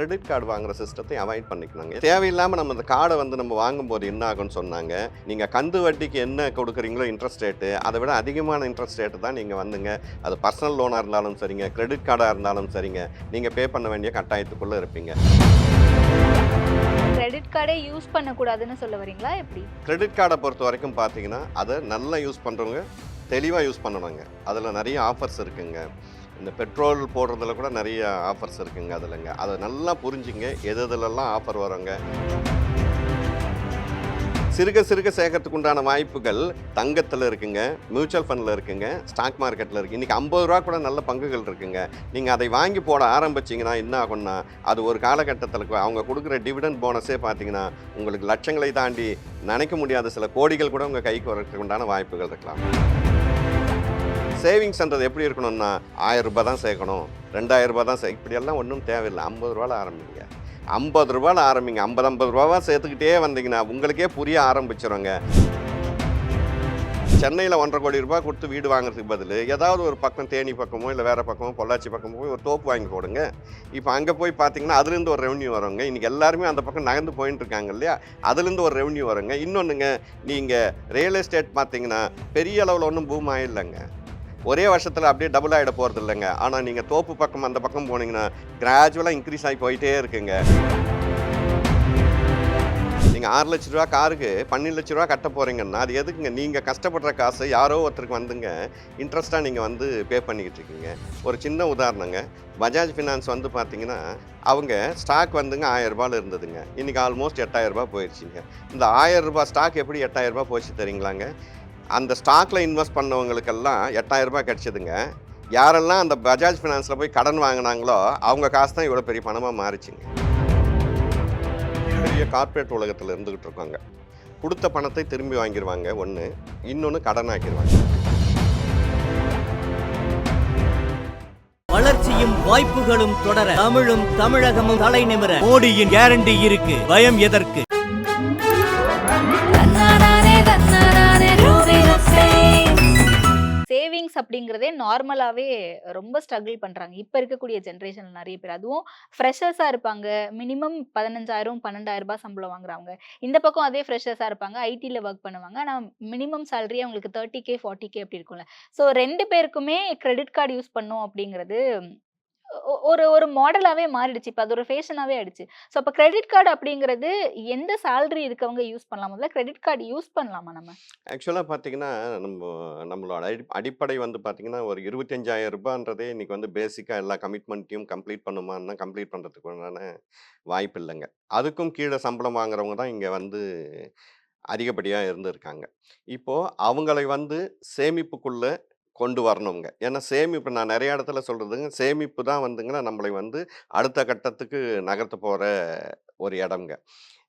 Credit card வாங்குற சிஸ்டத்தை avoid பண்ணிக்கணுங்க. தேவையில்லாமல் நம்ம அந்த கார்டை வந்து நம்ம வாங்கும்போது என்ன ஆகும்னு சொன்னாங்க. நீங்கள் கந்து வட்டிக்கு என்ன கொடுக்குறீங்களோ இன்ட்ரெஸ்ட் ரேட்டு அதை விட அதிகமான இன்ட்ரெஸ்ட் ரேட்டு தான் நீங்கள் வந்துங்க. அது பர்சனல் லோனாக இருந்தாலும் சரிங்க கிரெடிட் கார்டாக இருந்தாலும் சரிங்க. நீங்கள் பே பண்ண வேண்டிய கட்டாயத்துக்குள்ளே இருப்பீங்க. கிரெடிட் கார்டே யூஸ் பண்ணக்கூடாதுன்னு சொல்ல வரீங்களா? எப்படி? கிரெடிட் கார்டை பொறுத்த வரைக்கும் பார்த்தீங்கன்னா அதை நல்லா யூஸ் பண்ணுறவங்க தெளிவாக யூஸ் பண்ணணுங்க. அதில் நிறைய ஆஃபர்ஸ் இருக்குங்க. இந்த பெட்ரோல் போடுறதுல கூட நிறைய ஆஃபர்ஸ் இருக்குங்க அதில்ங்க. அதை நல்லா புரிஞ்சுங்க எது எதுலெல்லாம் ஆஃபர் வருங்க. சிறுக சிறுக சேர்க்கறதுக்கு உண்டான வாய்ப்புகள் தங்கத்தில் இருக்குங்க மியூச்சுவல் ஃபண்டில் இருக்குங்க ஸ்டாக் மார்க்கெட்டில் இருக்குது இன்றைக்கி ஐம்பது ரூபா கூட நல்ல பங்குகள் இருக்குங்க. நீங்கள் அதை வாங்கி போட ஆரம்பிச்சிங்கன்னா என்ன ஆகும்னா அது ஒரு காலகட்டத்தில் அவங்க கொடுக்குற டிவிடெண்ட் போனஸே பார்த்தீங்கன்னா உங்களுக்கு லட்சங்களை தாண்டி நினைக்க முடியாத சில கோடிகள் கூட உங்கள் கைக்கு வரதுக்கு உண்டான வாய்ப்புகள் இருக்கலாம். சேவிங்ஸ்ன்றது எப்படி இருக்கணும்னா ஆயிரம் ரூபாய் தான் சேர்க்கணும் ரெண்டாயிரம் ரூபாய் தான் சே இப்படியெல்லாம் ஒன்றும் தேவையில்லை. ஐம்பது ரூபாயில் ஆரம்பிங்க. ஐம்பது ரூபாயில் ஆரம்பிங்க. ஐம்பது ஐம்பது ரூபாவாக சேர்த்துக்கிட்டே வந்தீங்கன்னா உங்களுக்கே புரிய ஆரம்பிச்சிருங்க. சென்னையில் ஒன்றரை கோடி ரூபாய் கொடுத்து வீடு வாங்குறதுக்கு பதில் ஏதாவது ஒரு பக்கம் தேனி பக்கமோ இல்லை வேறு பக்கமோ பொள்ளாச்சி பக்கமோ போய் ஒரு தோப்பு வாங்கி போடுங்க. இப்போ அங்கே போய் பார்த்தீங்கன்னா அதுலேருந்து ஒரு ரெவன்யூ வருங்க. இன்றைக்கி எல்லாருமே அந்த பக்கம் நகர்ந்து போயின்னு இருக்காங்க இல்லையா? அதுலேருந்து ஒரு ரெவன்யூ வருங்க. இன்னொன்றுங்க நீங்கள் ரியல் எஸ்டேட் பார்த்தீங்கன்னா பெரிய அளவில் ஒன்றும் பூம் ஆயிடலைங்க ஒரே வருஷத்தில் அப்படியே டபுள் ஆகிட போகிறது இல்லைங்க. ஆனால் நீங்கள் தோப்பு பக்கம் அந்த பக்கம் போனீங்கன்னா கிராஜுவலாக இன்க்ரீஸ் ஆகி போயிட்டே இருக்குங்க. நீங்கள் ஆறு லட்ச ரூபா காருக்கு பன்னெண்டு லட்ச ரூபா கட்ட போகிறீங்கன்னா அது எதுக்குங்க? நீங்கள் கஷ்டப்படுற காசு யாரோ ஒருத்தருக்கு வந்துங்க இன்ட்ரெஸ்ட்டாக நீங்கள் வந்து பே பண்ணிக்கிட்டு இருக்கீங்க. ஒரு சின்ன உதாரணங்க. பஜாஜ் ஃபினான்ஸ் வந்து பார்த்தீங்கன்னா அவங்க ஸ்டாக் வந்துங்க ஆயிரம் இருந்ததுங்க. இன்றைக்கி ஆல்மோஸ்ட் எட்டாயிரரூபா போயிடுச்சுங்க இந்த ஆயிரம் ஸ்டாக் எப்படி எட்டாயிரரூபா போச்சு தெரியுங்களாங்க? அந்த ஸ்டாக்கில் இன்வெஸ்ட் பண்ணவங்களுக்கெல்லாம் எட்டாயிரம் ரூபாய் கிடச்சிதுங்க. யாரெல்லாம் அந்த பஜாஜ் ஃபினான்ஸில் போய் கடன் வாங்கினாங்களோ அவங்க காசு தான் இவ்வளோ பெரிய பணமாக மாறிச்சுங்க. பெரிய கார்ப்பரேட் உலகத்தில் இருந்துக்கிட்டு இருக்காங்க. கொடுத்த பணத்தை திரும்பி வாங்கிடுவாங்க ஒன்று இன்னொன்று கடன் ஆக்கிடுவாங்க வளர்ச்சியும் வாய்ப்புகளும் தொடர தமிழும் தமிழகமும் தலை நிமிர. மோடியின் கேரண்டி இருக்கு. பயம் எதற்கு? சேவிங்ஸ் அப்படிங்கிறதே நார்மலாகவே ரொம்ப ஸ்ட்ரகிள் பண்ணுறாங்க இப்போ இருக்கக்கூடிய ஜென்ரேஷனில் நிறைய பேர். அதுவும் ஃப்ரெஷர்ஸாக இருப்பாங்க. மினிமம் பதினஞ்சாயிரம் பன்னெண்டாயிரம் ரூபாய் சம்பளம் வாங்குறாங்க இந்த பக்கம் அதே ஃப்ரெஷர்ஸாக இருப்பாங்க. ஐடியில் ஒர்க் பண்ணுவாங்க. ஆனால் மினிமம் சேலரி அவங்களுக்கு தேர்ட்டி கே ஃபார்ட்டி கே அப்படி இருக்கும்ல. ஸோ ரெண்டு பேருக்குமே கிரெடிட் கார்டு யூஸ் பண்ணோம் அப்படிங்கிறது ஒரு ஒரு மாடலாகவே மாறிடுச்சு. இப்போ அது ஒரு ஃபேஷனாகவே ஆயிடுச்சு. ஸோ அப்போ கிரெடிட் கார்டு அப்படிங்கிறது எந்த சேலரி இருக்கவங்க யூஸ் பண்ணலாம்? முதல்ல கிரெடிட் கார்டு யூஸ் பண்ணலாமா நம்ம? ஆக்சுவலாக பார்த்தீங்கன்னா நம்ம நம்மளோட அடி அடிப்படை வந்து பார்த்தீங்கன்னா ஒரு இருபத்தஞ்சாயிரம் ரூபான்றதே இன்றைக்கி வந்து பேசிக்காக எல்லா கமிட்மெண்ட்டையும் கம்ப்ளீட் பண்ணுமான்னா கம்ப்ளீட் பண்ணுறதுக்கு உண்டான வாய்ப்பு இல்லைங்க. அதுக்கும் கீழே சம்பளம் வாங்குறவங்க தான் இங்கே வந்து அதிகப்படியாக இருந்திருக்காங்க. இப்போது அவங்களை வந்து சேமிப்புக்குள்ளே கொண்டு வரணுங்க ஏன்னா சேமிப்பு நான் நிறைய இடத்துல சொல்கிறதுங்க சேமிப்பு தான் வந்துங்கன்னா நம்மளை வந்து அடுத்த கட்டத்துக்கு நகர்த்த போகிற ஒரு இடம்ங்க.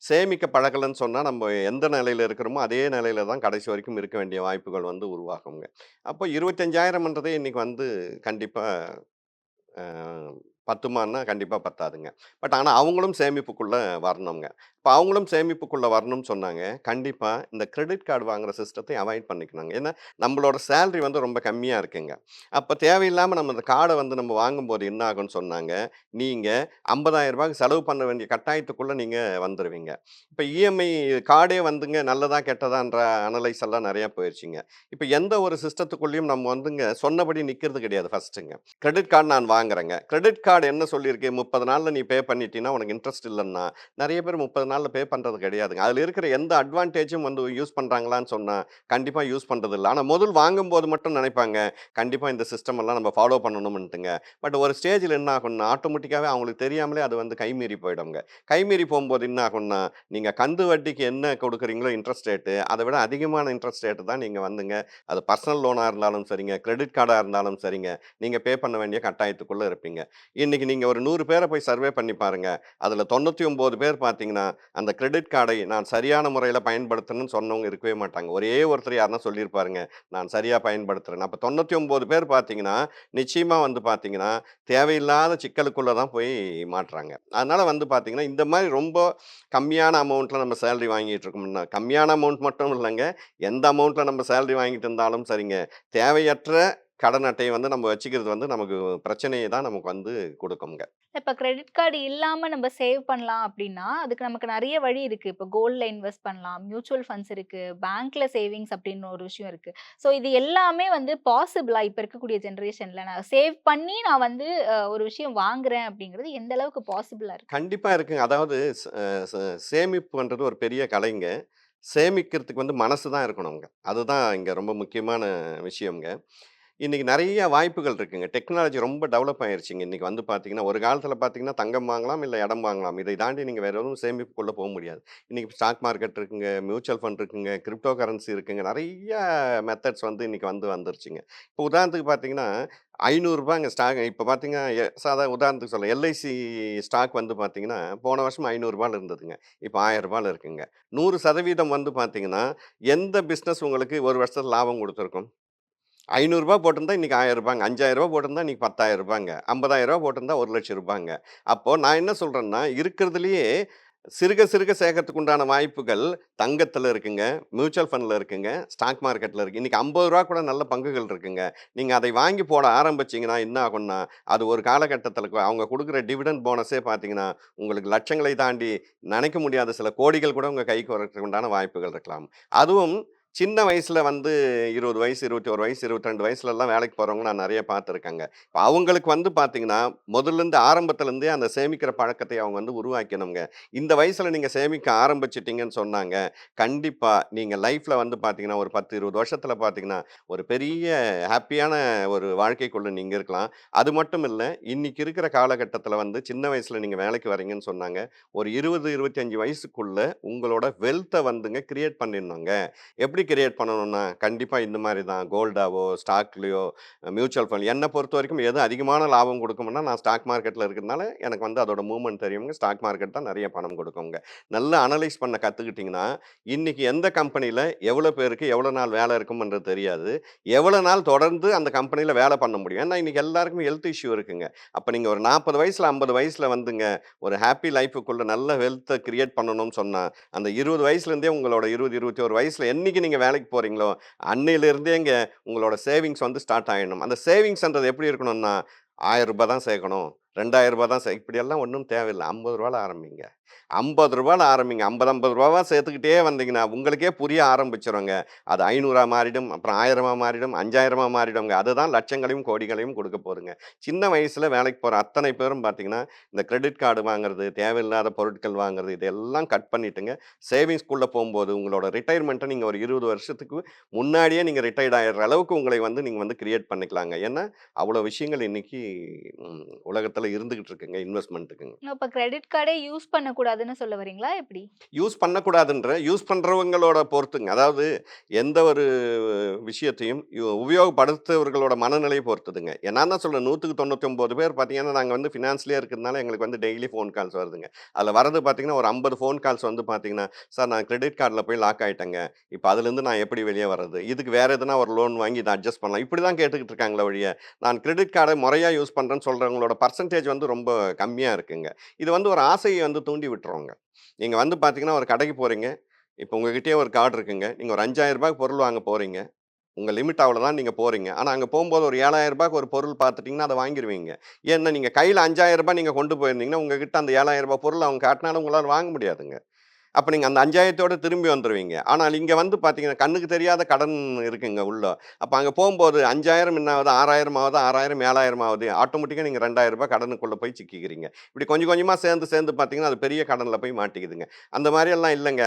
சேமிக்க பழகலைன்னு சொன்னால் நம்ம எந்த நிலையில் இருக்கிறோமோ அதே நிலையில தான் கடைசி வரைக்கும் இருக்க வேண்டிய வாய்ப்புகள் வந்து உருவாகுங்க. அப்போ இருபத்தஞ்சாயிரம்ன்றதே இன்றைக்கி வந்து கண்டிப்பாக பத்துமான்னா கண்டிப்பாக பத்தாதுங்க. பட் ஆனால் அவங்களும் சேமிப்புக்குள்ளே வரணுங்க இப்போ அவங்களும் சேமிப்புக்குள்ளே வரணும்னு சொன்னாங்க. கண்டிப்பாக இந்த கிரெடிட் கார்டு வாங்குகிற சிஸ்டத்தை அவாய்ட் பண்ணிக்கணுங்க. ஏன்னா நம்மளோட சேலரி வந்து ரொம்ப கம்மியாக இருக்குங்க. அப்போ தேவையில்லாமல் நம்ம அந்த கார்டை வந்து நம்ம வாங்கும்போது என்ன ஆகும்னு சொன்னாங்க. நீங்கள் ஐம்பதாயிரம் ரூபாய்க்கு செலவு பண்ண வேண்டிய கட்டாயத்துக்குள்ளே நீங்கள் வந்துடுவீங்க இப்போ இஎம்ஐ கார்டே வந்துங்க நல்லதா கெட்டதான்ற அனலைஸ் எல்லாம் நிறையா போயிடுச்சுங்க இப்போ எந்த ஒரு சிஸ்டத்துக்குள்ளேயும் நம்ம வந்துங்க சொன்னபடி நிற்கிறது கிடையாது ஃபஸ்ட்டுங்க கிரெடிட் கார்டு நான் வாங்குறேங்க. கிரெடிட் கார்டு என்ன சொல்லியிருக்கு முப்பது நாளில் நீ பே பண்ணிட்டீங்கன்னா உனக்கு இன்ட்ரெஸ்ட் இல்லைன்னா நிறைய பேர் முப்பது நாளில் பே பண்ணுறது கிடையாதுங்க. அதில் இருக்கிற எந்த அட்வான்டேஜும் வந்து யூஸ் பண்ணுறாங்களான்னு சொன்னால் கண்டிப்பாக யூஸ் பண்ணுறது இல்லை. ஆனால் முதல் வாங்கும்போது மட்டும் நினைப்பாங்க கண்டிப்பாக இந்த சிஸ்டம் எல்லாம் நம்ம ஃபாலோ பண்ணணும்ட்டுங்க பட் ஒரு ஸ்டேஜில் என்ன ஆகும்னா ஆட்டோமேட்டிக்காகவே அவங்களுக்கு தெரியாமலே அது வந்து கைமீறி போயிடுங்க கைமீறி போகும்போது என்ன ஆகும்னா நீங்கள் கந்து வட்டிக்கு என்ன கொடுக்குறீங்களோ இன்ட்ரெஸ்ட் ரேட்டு அதை விட அதிகமான இன்ட்ரெஸ்ட் ரேட்டு தான் நீங்கள் வந்துங்க. அது பர்சனல் லோனாக இருந்தாலும் சரிங்க கிரெடிட் கார்டாக இருந்தாலும் சரிங்க நீங்கள் பே பண்ண வேண்டிய கட்டாயத்துக்குள்ளே இருப்பீங்க. இன்றைக்கி நீங்கள் ஒரு நூறு பேரை போய் சர்வே பண்ணி பாருங்கள் அதில் தொண்ணூற்றி ஒம்பது பேர் பார்த்தீங்கன்னா அந்த கிரெடிட் கார்டை நான் சரியான முறையில் பயன்படுத்தணும்னு சொன்னவங்க இருக்கவே மாட்டாங்க. ஒரே ஒருத்தர் யாருன்னா சொல்லியிருப்பாருங்க நான் சரியாக பயன்படுத்துகிறேன் அப்போ தொண்ணூற்றி ஒம்பது பேர் பார்த்தீங்கன்னா நிச்சயமாக வந்து பார்த்தீங்கன்னா தேவையில்லாத சிக்கலுக்குள்ளே தான் போய் மாட்டுறாங்க. அதனால் வந்து பார்த்தீங்கன்னா இந்த மாதிரி ரொம்ப கம்மியான அமௌண்ட்டில் நம்ம சேலரி வாங்கிட்டு இருக்கோம்னா கம்மியான அமௌண்ட் மட்டும் இல்லைங்க எந்த அமௌண்ட்டில் நம்ம சேலரி வாங்கிட்டு இருந்தாலும் சரிங்க தேவையற்ற கடன் அட்டையை வந்து நம்ம வச்சுக்கிறது வந்து நமக்கு பிரச்சனையை தான் நமக்கு வந்து கொடுக்குங்க இப்ப கிரெடிட் கார்டு இல்லாம நம்ம சேவ் பண்ணலாம் அப்படின்னா, அதுக்கு நமக்கு நெறைய வழி இருக்கு. இப்ப கோல்ட்ல இன்வெஸ்ட் பண்ணலாம், மியூச்சுவல் ஃபண்ட்ஸ் இருக்கு, பேங்க்ல சேவிங்ஸ் அப்படின்னு ஒரு விஷயம் இருக்கு. ஸோ இது எல்லாமே வந்து பாசிபிளா இப்ப இருக்கக்கூடிய ஜெனரேஷன்ல நான் சேவ் பண்ணி நான் வந்து ஒரு விஷயம் வாங்குறேன் அப்படிங்கிறது எந்த அளவுக்கு பாசிபிளா இருக்கு? கண்டிப்பா இருக்குங்க. அதாவது சேமிப்புன்றது ஒரு பெரிய கலைங்க. சேமிக்கிறதுக்கு வந்து மனசு தான் இருக்கணுங்க. அதுதான் இங்க ரொம்ப முக்கியமான விஷயம்ங்க. இன்றைக்கி நிறைய வாய்ப்புகள் இருக்குங்க. டெக்னாலஜி ரொம்ப டெவலப் ஆயிருச்சுங்க. இன்றைக்கி வந்து பார்த்தீங்கன்னா, ஒரு காலத்தில் பார்த்தீங்கன்னா, தங்கம் வாங்கலாம், இல்லை இடம் வாங்கலாம். இதை தாண்டி நீங்கள் வேறு எதுவும் சேமிப்புக்குள்ள போக முடியாது. இன்றைக்கி ஸ்டாக் மார்க்கெட் இருக்குங்க, மியூச்சுவல் ஃபண்ட் இருக்குங்க, கிரிப்டோ கரன்சி இருக்குங்க. நிறைய மெத்தட்ஸ் வந்து இன்னைக்கு வந்து வந்துருச்சுங்க. இப்போ உதாரணத்துக்கு பார்த்தீங்கன்னா, ரூ. 500 ஸ்டாக் இப்போ பார்த்தீங்கன்னா, சாதா உதாரணத்துக்கு சொல்ல எல்ஐசி ஸ்டாக் வந்து பார்த்தீங்கன்னா, போன வருஷம் ஐநூறுரூபாவில் இருந்ததுங்க. இப்போ ரூ. 1000 இருக்குங்க. 100% வந்து பார்த்தீங்கன்னா, எந்த பிஸ்னஸ் உங்களுக்கு ஒரு வருஷத்தில் லாபம் கொடுத்துருக்கும் ஐநூறுரூபா போட்டிருந்தா இன்னைக்கு ரூ. 1000 ரூ. 5000 போட்டிருந்தா இன்றைக்கி பத்தாயிரரூபாங்க ஐம்பதாயிரரூபா போட்டிருந்தா ஒரு லட்சம் ரூபாங்க அப்போது நான் என்ன சொல்கிறேன்னா இருக்கிறதுலையே சிறுக சிறுக சேர்க்கறதுக்கு உண்டான வாய்ப்புகள் தங்கத்தில் இருக்குங்க, மியூச்சுவல் ஃபண்டில் இருக்குங்க, ஸ்டாக் மார்க்கெட்டில் இருக்குது இன்றைக்கி ஐம்பது ரூபா கூட நல்ல பங்குகள் இருக்குங்க. நீங்கள் அதை வாங்கி போட ஆரம்பிச்சிங்கன்னா என்ன ஆகும்னா, அது ஒரு காலகட்டத்தில் அவங்க கொடுக்குற டிவிடெண்ட் போனஸே பார்த்தீங்கன்னா, உங்களுக்கு லட்சங்களை தாண்டி நினைக்க முடியாத சில கோடிகள் கூட உங்கள் கைக்கு வரதுக்கு உண்டான வாய்ப்புகள் இருக்கலாம். அதுவும் சின்ன வயசுல வந்து 20 வயசு, 21 வயசு, 22 வயசுலலாம் வேலைக்கு போறவங்க நான் நிறைய பார்த்துருக்கேங்க. இப்ப அவங்களுக்கு வந்து பார்த்தீங்கன்னா, முதல்லேருந்து ஆரம்பத்துலேருந்தே அந்த சேமிக்கிற பழக்கத்தை அவங்க வந்து உருவாக்கணுங்க. இந்த வயசுல நீங்க சேமிக்க ஆரம்பிச்சுட்டீங்கன்னு சொன்னாங்க, கண்டிப்பா நீங்க லைஃப்ல வந்து பார்த்தீங்கன்னா, ஒரு 10, 20 வருஷத்துல பார்த்தீங்கன்னா, ஒரு பெரிய ஹேப்பியான ஒரு வாழ்க்கைக்குள்ள நீங்க இருக்கலாம். அது மட்டும் இல்ல, இன்னைக்கு இருக்கிற காலகட்டத்தில் வந்து சின்ன வயசுல நீங்க வேலைக்கு வரீங்கன்னு சொன்னாங்க. ஒரு 20, 25 வயசுக்குள்ள உங்களோட வெல்த்த வந்துங்க கிரியேட் பண்ணிடணுங்க. எப்படி கிரியேட் பண்ணணும்னா, கண்டிப்பா இந்த மாதிரி தான் கோல்டாவோ, ஸ்டாக்லயோ, மியூச்சுவல் ஃபண்ட் என்ன பொறுத்தவரைக்கும் எது அதிகமான லாபம் கொடுக்கும்னா நான் ஸ்டாக் மார்க்கெட்ல இருக்கிறதுனால எனக்கு வந்து அதோட மூவ்மெண்ட் தெரியுங்க. ஸ்டாக் மார்க்கெட் தான் நிறைய பணம் கொடுக்குங்க நல்லா அனலைஸ் பண்ண கத்துக்கிட்டீங்கன்னா, இன்னைக்கு எந்த கம்பெனியில் எவ்வளோ பேருக்கு எவ்வளோ நாள் வேலை இருக்கும்ன்றது தெரியாது. எவ்வளோ நாள் தொடர்ந்து அந்த கம்பெனியில் வேலை பண்ண முடியும். ஏன்னா, இன்னைக்கு எல்லாருக்குமே ஹெல்த் இஷ்யூ இருக்குங்க. அப்ப நீங்க ஒரு 40 வயசுல, 50 வயசுல வந்துங்க, ஒரு ஹாப்பி லைஃபுக்குள்ளே நல்ல ஹெல்த்தை கிரியேட் பண்ணணும்னு சொன்னா, அந்த 20 வயசுலேருந்தே உங்களோட 20, 21 வயசுல என்னைக்கு நீங்க வேலைக்கு போறீங்களோ, அன்னையிலிருந்தேங்க உங்களோட சேவிங்ஸ் வந்து ஸ்டார்ட் ஆகிடணும் அந்த சேவிங்ஸ்ன்றது எப்படி இருக்கணும்னா, ஆயிரம் ரூபாய் தான் சேர்க்கணும். ரெண்டாயிரம் ரூபாய் தான் சே இப்படியெல்லாம் ஒன்றும் தேவையில்லை ஐம்பது 50ல ஆரம்பிங்க. ஐம்பது 50ல ஆரம்பிங்க. 50, 50 சேர்த்துக்கிட்டே வந்தீங்கன்னா, உங்களுக்கே புரிய ஆரம்பிச்சுருங்க. அது 500ஆ மாறிடும். அப்புறம் ஆயிரமாக மாறிடும். 5000ஆ மாறிடுங்க. அதுதான் லட்சங்களையும், கோடிகளையும் கொடுக்க போகுதுங்க சின்ன வயசுல வேலைக்கு போகிற அத்தனை பேரும் பார்த்தீங்கன்னா, இந்த கிரெடிட் கார்டு வாங்குறது, தேவையில்லாத பொருட்கள் வாங்குறது, இதெல்லாம் கட் பண்ணிட்டுங்க, சேவிங்ஸ்க்குள்ள போகும்போது உங்களோட ரிட்டையர்மெண்ட்டை நீங்கள் ஒரு 20 வருஷத்துக்கு முன்னாடியே நீங்கள் ரிட்டையர்ட் ஆகிற அளவுக்கு உங்களை வந்து நீங்கள் வந்து கிரியேட் பண்ணிக்கலாங்க. ஏன்னா, அவ்வளோ விஷயங்கள் இன்னைக்கு உலகத்தில் உலகத்துல இருக்குங்க இன்வெஸ்ட்மெண்ட்டுக்குங்க இப்போ கிரெடிட் கார்டே யூஸ் பண்ணக்கூடாதுன்னு சொல்ல வரீங்களா எப்படி? யூஸ் பண்ணக்கூடாதுன்ற யூஸ் பண்ணுறவங்களோட பொறுத்துங்க. அதாவது எந்த ஒரு விஷயத்தையும் உபயோகப்படுத்துவர்களோட உபயோகப்படுத்துறவர்களோட பொறுத்துதுங்க பொறுத்ததுங்க. நான் தான் சொல்றேன் 100க்கு 99 பேர் பார்த்தீங்கன்னா, நாங்கள் வந்து ஃபினான்ஸ்லேயே இருக்கிறதுனால எங்களுக்கு வந்து டெய்லி ஃபோன் கால்ஸ் வருதுங்க. அதில் வரது பார்த்தீங்கன்னா, ஒரு 50 ஃபோன் கால்ஸ் வந்து பார்த்தீங்கன்னா, "சார் நான் கிரெடிட் கார்டில் போய் லாக் ஆகிட்டேங்க இப்போ அதுலேருந்து நான் எப்படி வெளியே வர்றது? இதுக்கு வேறு எதுனா ஒரு லோன் வாங்கி இதை அட்ஜஸ்ட் பண்ணலாம்." இப்படி தான் கேட்டுக்கிட்டு இருக்காங்களே ஒழிய, நான் கிரெடிட் கார்டை முறையாக யூஸ் பண்ணுறேன்னு சொல்கிறவங்களோட பர்சன்டேஜ் வந்து ரொம்ப கம்மியாக இருக்குங்க. இது வந்து ஒரு ஆசையை வந்து தூண்டி விட்டுருவாங்க நீங்கள் வந்து பார்த்தீங்கன்னா, ஒரு கடைக்கு போகிறீங்க இப்போ உங்ககிட்டயே ஒரு கார்டு இருக்குங்க. நீங்கள் ஒரு அஞ்சாயிரம் ரூபாய்க்கு பொருள் வாங்க போகிறீங்க உங்கள் லிமிட் அவ்வளோதான் நீங்கள் போறீங்க. ஆனால் அங்கே போகும்போது ஒரு ஏழாயிரம் 7000 ஒரு பொருள் பார்த்துட்டிங்கன்னா அதை வாங்கிருவீங்க. ஏன்னா நீங்கள் கையில் ரூ. 5000 நீங்க கொண்டு போயிருந்தீங்கன்னா, உங்ககிட்ட அந்த ரூ. 7000 பொருள் அவங்க காட்டினாலும் உங்களால் வாங்க முடியாதுங்க. அப்போ நீங்கள் அந்த 5000தோட திரும்பி வந்துருவீங்க. ஆனால் இங்கே வந்து பார்த்தீங்கன்னா, கண்ணுக்கு தெரியாத கடன் இருக்குங்க உள்ள. அப்போ அங்கே போகும்போது அஞ்சாயிரம் என்ன ஆகுது? 6000 ஆகுது. 6000 7000 ஆகுது. ஆட்டோமேட்டிக்காக நீங்கள் ரெண்டாயிரம் ரூபாய் கடனுக்குள்ளே போய் சிக்கிக்கிறீங்க. இப்படி கொஞ்சம் கொஞ்சமாக சேர்ந்து சேர்ந்து பார்த்தீங்கன்னா, அது பெரிய கடனில் போய் மாட்டிக்குதுங்க. அந்த மாதிரியெல்லாம் இல்லைங்க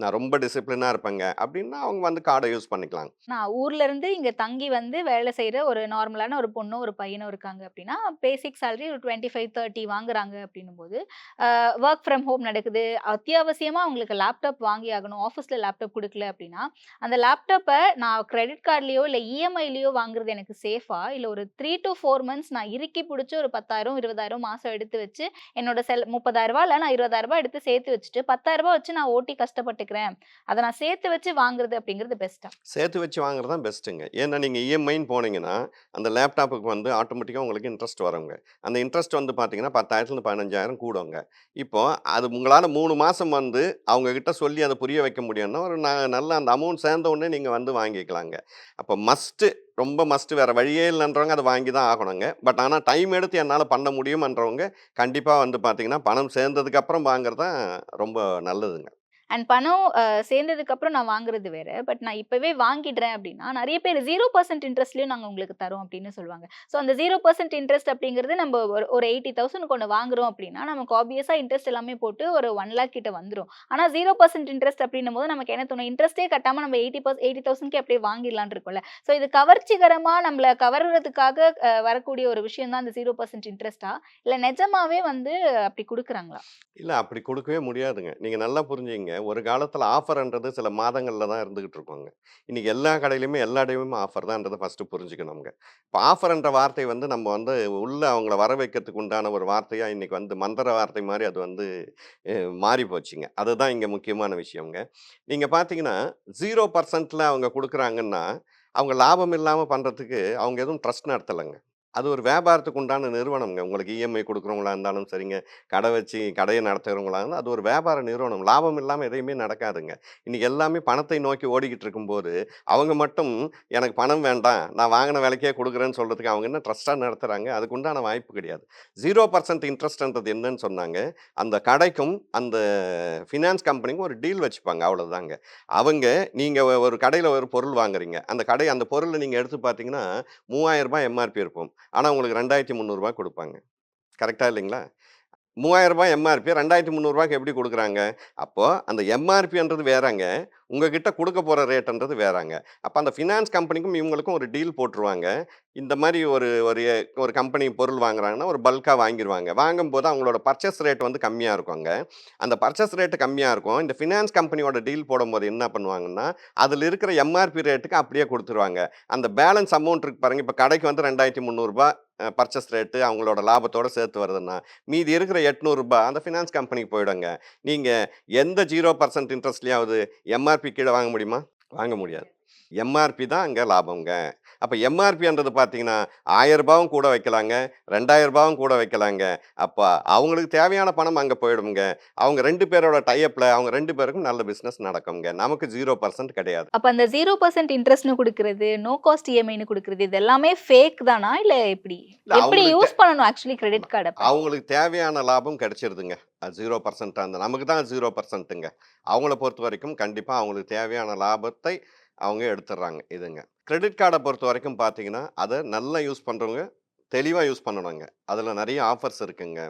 நான் ரொம்ப டிசிப்ளினா இருப்பேங்க. அப்படின்னா அவங்க வந்து கார்டை யூஸ் பண்ணிக்கலாம் நான் ஊர்ல இருந்து இங்க தங்கி வந்து வேலை செய்கிற ஒரு நார்மலான ஒரு பொண்ணும் ஒரு பையனும் இருக்காங்க அப்படின்னா, பேசிக் சேலரி ஒரு 25, 30 வாங்குறாங்க அப்படின்னும்போது, போது ஒர்க் ஃப்ரம் ஹோம் நடக்குது. அத்தியாவசியமா அவங்களுக்கு லேப்டாப் வாங்கி ஆகணும். ஆஃபீஸில் லேப்டாப் கொடுக்கல அப்படின்னா, அந்த லேப்டாப்பை நான் கிரெடிட் கார்ட்லேயோ இல்லை இஎம்ஐலேயோ வாங்குறது எனக்கு சேஃபா? இல்லை ஒரு த்ரீ டூ ஃபோர் மந்த்ஸ் நான் இறுக்கி பிடிச்சி ஒரு பத்தாயிரம் இருபதாயிரம் மாதம் எடுத்து வச்சு, என்னோட செல் முப்பதாயிரரூபா இல்லை நான் இருபதாயிரரூபா எடுத்து சேர்த்து வச்சுட்டு, பத்தாயிரரூபா வச்சு நான் ஓட்டி கஷ்டப்பட்டுக்கிறேன். அதை நான் சேர்த்து வச்சு வாங்குறது அப்படிங்கிறது பெஸ்ட்டாக சேர்த்து வச்சு வாங்குறது தான் பெஸ்ட்டுங்க ஏன்னா நீங்கள் இஎம்ஐன்னு போனீங்கன்னா அந்த லேப்டாப்புக்கு வந்து ஆட்டோமேட்டிக்காக உங்களுக்கு இன்ட்ரெஸ்ட் வருங்க. அந்த இன்ட்ரெஸ்ட் வந்து பார்த்தீங்கன்னா பத்தாயிரத்துலேருந்து பதினஞ்சாயிரம் கூடுங்க. இப்போ அது உங்களால் மூணு மாதம் வந்து அவங்கக்கிட்ட சொல்லி அதை புரிய வைக்க முடியும்னா ஒரு நான் நல்ல அந்த அமௌண்ட் சேர்ந்த உடனே நீங்கள் வந்து வாங்கிக்கலாங்க. அப்போ மஸ்ட்டு ரொம்ப மஸ்ட்டு வேறு வழியே இல்லைன்றவங்க அதை வாங்கி தான் ஆகணுங்க. பட் ஆனால் டைம் எடுத்து என்னால் பண்ண முடியுமன்றவங்க கண்டிப்பாக வந்து பார்த்திங்கன்னா பணம் சேர்ந்ததுக்கப்புறம் வாங்குறது தான் ரொம்ப நல்லதுங்க. அண்ட் பணம் சேர்ந்ததுக்கப்புறம் நான் வாங்குறது வேறு. பட் நான் இப்போவே வாங்கிடுறேன் அப்படின்னா நிறைய பேர் ஜீரோ பர்சன்ட் இன்ட்ரெஸ்ட்லேயும் நாங்கள் உங்களுக்கு தரோம் அப்படின்னு சொல்லுவாங்க. ஸோ அந்த ஜீரோ பர்சன்ட் இன்ட்ரெஸ்ட் அப்படிங்கிறது நம்ம ஒரு ஒரு எயிட்டி தௌசண்ட் கொண்டு வாங்குறோம் அப்படின்னா நமக்கு ஆப்வியஸாக இன்ட்ரெஸ்ட் எல்லாமே போட்டு ஒரு ஒன் லேக் கிட்ட வந்துடும் ஆனால் ஜீரோ பர்சன்ட் இன்ட்ரெஸ்ட் அப்படின்னும் போது நமக்கு என்ன தோணும்? இன்ட்ரெஸ்டே கட்டாம நம்ம எயிட்டி பர்ஸ் எயிட்டி தௌசண்ட்க்கு அப்படியே வாங்கிடலான் இருக்கும்ல. ஸோ இது கவர்ச்சிகரமா நம்மளை கவர்றதுக்காக வரக்கூடிய ஒரு விஷயம் தான் அந்த ஜீரோ பர்சன்ட் இன்ட்ரெஸ்டா இல்லை நிஜமாவே வந்து அப்படி கொடுக்குறாங்களா? இல்லை அப்படி கொடுக்கவே முடியாதுங்க. நீங்கள் நல்லா புரிஞ்சுங்க ஒரு காலத்தில் ஆஃபர்ன்றது சில மாதங்களில் தான் இருந்துகிட்டு இருக்கோங்க. இன்றைக்கி எல்லா கடையிலையுமே எல்லா இடையுமே ஆஃபர் தான்றதை ஃபஸ்ட்டு புரிஞ்சுக்கணுங்க இப்போ ஆஃபர்ன்ற வார்த்தை வந்து நம்ம வந்து உள்ளே அவங்கள வர வைக்கிறதுக்கு உண்டான ஒரு வார்த்தையாக இன்றைக்கி வந்து மந்திர வார்த்தை மாதிரி அது வந்து மாறி போச்சுங்க. அதுதான் இங்கே முக்கியமான விஷயங்க நீங்கள் பார்த்தீங்கன்னா ஜீரோ பர்சன்ட்டில் அவங்க கொடுக்குறாங்கன்னா அவங்க லாபம் இல்லாமல் பண்ணுறதுக்கு அவங்க எதுவும் ட்ரஸ்ட் நடத்தலைங்க. அது ஒரு வியாபாரத்துக்கு உண்டான நிறுவனம்ங்க. உங்களுக்கு இஎம்ஐ கொடுக்குறவங்களா இருந்தாலும் சரிங்க. கடை வச்சு கடையை நடத்துகிறவங்களா இருந்தால் அது ஒரு வியாபார நிறுவனம். லாபம் இல்லாமல் எதையுமே நடக்காதுங்க. இன்றைக்கி எல்லாமே பணத்தை நோக்கி ஓடிக்கிட்டு இருக்கும்போது அவங்க மட்டும் எனக்கு பணம் வேண்டாம் நான் வாங்கின விலைக்கே கொடுக்குறேன்னு சொல்கிறதுக்கு அவங்க என்ன ட்ரஸ்ட்டாக நடத்துகிறாங்க அதுக்கு உண்டான வாய்ப்பு கிடையாது. ஜீரோ பர்சன்ட் இன்ட்ரெஸ்ட்ன்றது என்னன்னு சொன்னாங்க. அந்த கடைக்கும் அந்த ஃபினான்ஸ் கம்பெனிக்கும் ஒரு டீல் வச்சுப்பாங்க. அவ்வளோதாங்க அவங்க நீங்கள் ஒரு கடையில் ஒரு பொருள் வாங்குறீங்க. அந்த கடை அந்த பொருளை நீங்கள் எடுத்து பார்த்தீங்கன்னா மூவாயிரம் ரூபாய் எம்ஆர்பி இருக்கும். ஆனால் உங்களுக்கு ரெண்டாயிரத்தி முந்நூறுரூவா கொடுப்பாங்க. கரெக்டாக இல்லைங்களா? மூவாயிரரூபா எம்ஆர்பி ரெண்டாயிரத்தி முந்நூறுரூவாக்கு எப்படி கொடுக்குறாங்க? அப்போது அந்த எம்ஆர்பின்றது வேறாங்க. உங்ககிட்ட கொடுக்க போகிற ரேட்டுன்றது வேறாங்க. அப்போ அந்த ஃபினான்ஸ் கம்பெனிக்கும் இவங்களுக்கும் ஒரு டீல் போட்டுருவாங்க. இந்த மாதிரி ஒரு ஒரு ஒரு கம்பெனி பொருள் வாங்குறாங்கன்னா ஒரு பல்காக வாங்கிடுவாங்க வாங்கும்போது அவங்களோட பர்ச்சேஸ் ரேட் வந்து கம்மியாக இருக்குங்க. அந்த பர்ச்சேஸ் ரேட்டு கம்மியாக இருக்கும். இந்த ஃபினான்ஸ் கம்பெனியோட டீல் போடும்போது என்ன பண்ணுவாங்கன்னா அதில் இருக்கிற எம்ஆர்பி ரேட்டுக்கு அப்படியே கொடுத்துருவாங்க. அந்த பேலன்ஸ் அமௌண்ட் இருக்கு பாருங்கள் இப்போ கடைக்கு வந்து ரெண்டாயிரத்தி முந்நூறுரூபா பர்ச்சேஸ் ரேட்டு அவங்களோட லாபத்தோட சேர்த்து வருதுன்னா மீதி இருக்கிற எட்நூறுபா அந்த ஃபினான்ஸ் கம்பெனிக்கு போயிடுங்க. நீங்கள் எந்த ஜீரோ பர்சன்ட் இன்ட்ரெஸ்ட்லேயாவது எம்ஆர்பி கீழே வாங்க முடியுமா? வாங்க முடியாது. எம்ஆர்பி தான் அங்கே லாபங்க அப்போ எம்ஆர்பின்றது பார்த்தீங்கன்னா ஆயிரம் ரூபாவும் கூட வைக்கலாங்க ரெண்டாயிரம் ரூபாவும் கூட வைக்கலாங்க. அப்போ அவங்களுக்கு தேவையான பணம் அங்கே போயிடுங்க அவங்க ரெண்டு பேரோட டைப்பில் அவங்க ரெண்டு பேருக்கும் நல்ல பிஸ்னஸ் நடக்குங்க நமக்கு ஜீரோ பர்சன்ட் கிடையாது. அப்ப அந்த ஜீரோ பர்சன்ட் இன்ட்ரெஸ்ட்னு கொடுக்கறது நோ காஸ்ட் இஎம்ஐன்னு கொடுக்கறது இது எல்லாமே ஃபேக் தானா? இல்ல எப்படி? எப்படி யூஸ் பண்ணணும் ஆக்சுவலி கிரெடிட் கார்டை அவங்களுக்கு தேவையான லாபம் கிடைச்சிருதுங்க. ஜீரோ பர்சன்ட்டாக இருந்தால் நமக்கு தான் ஜீரோ பர்சன்ட்டுங்க அவங்கள பொறுத்த வரைக்கும் கண்டிப்பாக அவங்களுக்கு தேவையான லாபத்தை அவங்க எடுத்துடுறாங்க இதுங்க. கிரெடிட் கார்டை பொறுத்த வரைக்கும் பார்த்தீங்கன்னா அதை நல்லா யூஸ் பண்ணுறவங்க தெளிவாக யூஸ் பண்ணணுங்க. அதில் நிறைய ஆஃபர்ஸ் இருக்குங்க.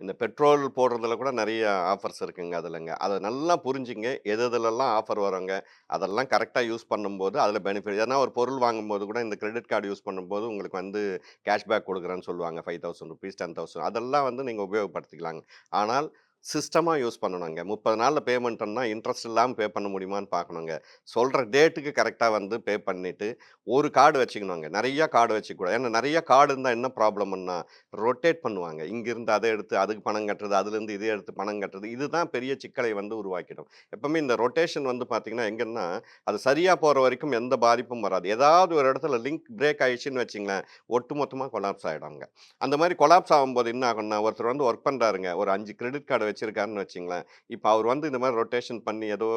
இந்த பெட்ரோல் போடுறதுல கூட நிறைய ஆஃபர்ஸ் இருக்குங்க அதில்ங்க. அதை நல்லா புரிஞ்சுங்க எது எதுலெல்லாம் ஆஃபர் வருங்க அதெல்லாம் கரெக்டாக யூஸ் பண்ணும்போது அதில் பெனிஃபிட். ஏன்னா ஒரு பொருள் வாங்கும்போது கூட இந்த கிரெடிட் கார்டு யூஸ் பண்ணும்போது உங்களுக்கு வந்து கேஷ்பேக் கொடுக்குறேன்னு சொல்லுவாங்க. Five thousand rupees ten thousand. அதெல்லாம் வந்து நீங்கள் உபயோகப்படுத்திக்கலாங்க. ஆனால் சிஸ்டமாக யூஸ் பண்ணணுங்க. முப்பது நாளில் பேமெண்ட்னா இன்ட்ரெஸ்ட் இல்லாமல் பே பண்ண முடியுமான்னு பார்க்கணுங்க சொல்கிற டேட்டுக்கு கரெக்டாக வந்து பே பண்ணிவிட்டு ஒரு கார்டு வச்சுக்கணுங்க. நிறையா கார்டு வச்சுக்கூடாது ஏன்னா நிறைய கார்டு இருந்தால் என்ன ப்ராப்ளம்னா ரொட்டேட் பண்ணுவாங்க. இங்கேருந்து அதை எடுத்து அதுக்கு பணம் கட்டுறது அதுலேருந்து இதை எடுத்து பணம் கட்டுறது இதுதான் பெரிய சிக்கலை வந்து உருவாக்கிடும். எப்பவுமே இந்த ரொட்டேஷன் வந்து பார்த்திங்கன்னா எங்கன்னா அது சரியாக போகிற வரைக்கும் எந்த பாதிப்பும் வராது. ஏதாவது ஒரு இடத்துல லிங்க் பிரேக் ஆயிடுச்சுன்னு வச்சிங்களேன் ஒட்டு மொத்தமாக கொலாப்ஸ் ஆகிடுவாங்க அந்த மாதிரி கொலாப்ஸ் ஆகும்போது என்ன ஆகும்னா ஒருத்தர் வந்து ஒர்க் பண்ணுறாருங்க ஒரு அஞ்சு கிரெடிட் கார்டு வச்சுருக்காருன்னு வச்சிங்களேன். இப்போ அவர் வந்து இந்த மாதிரி ரொட்டேஷன் பண்ணி ஏதோ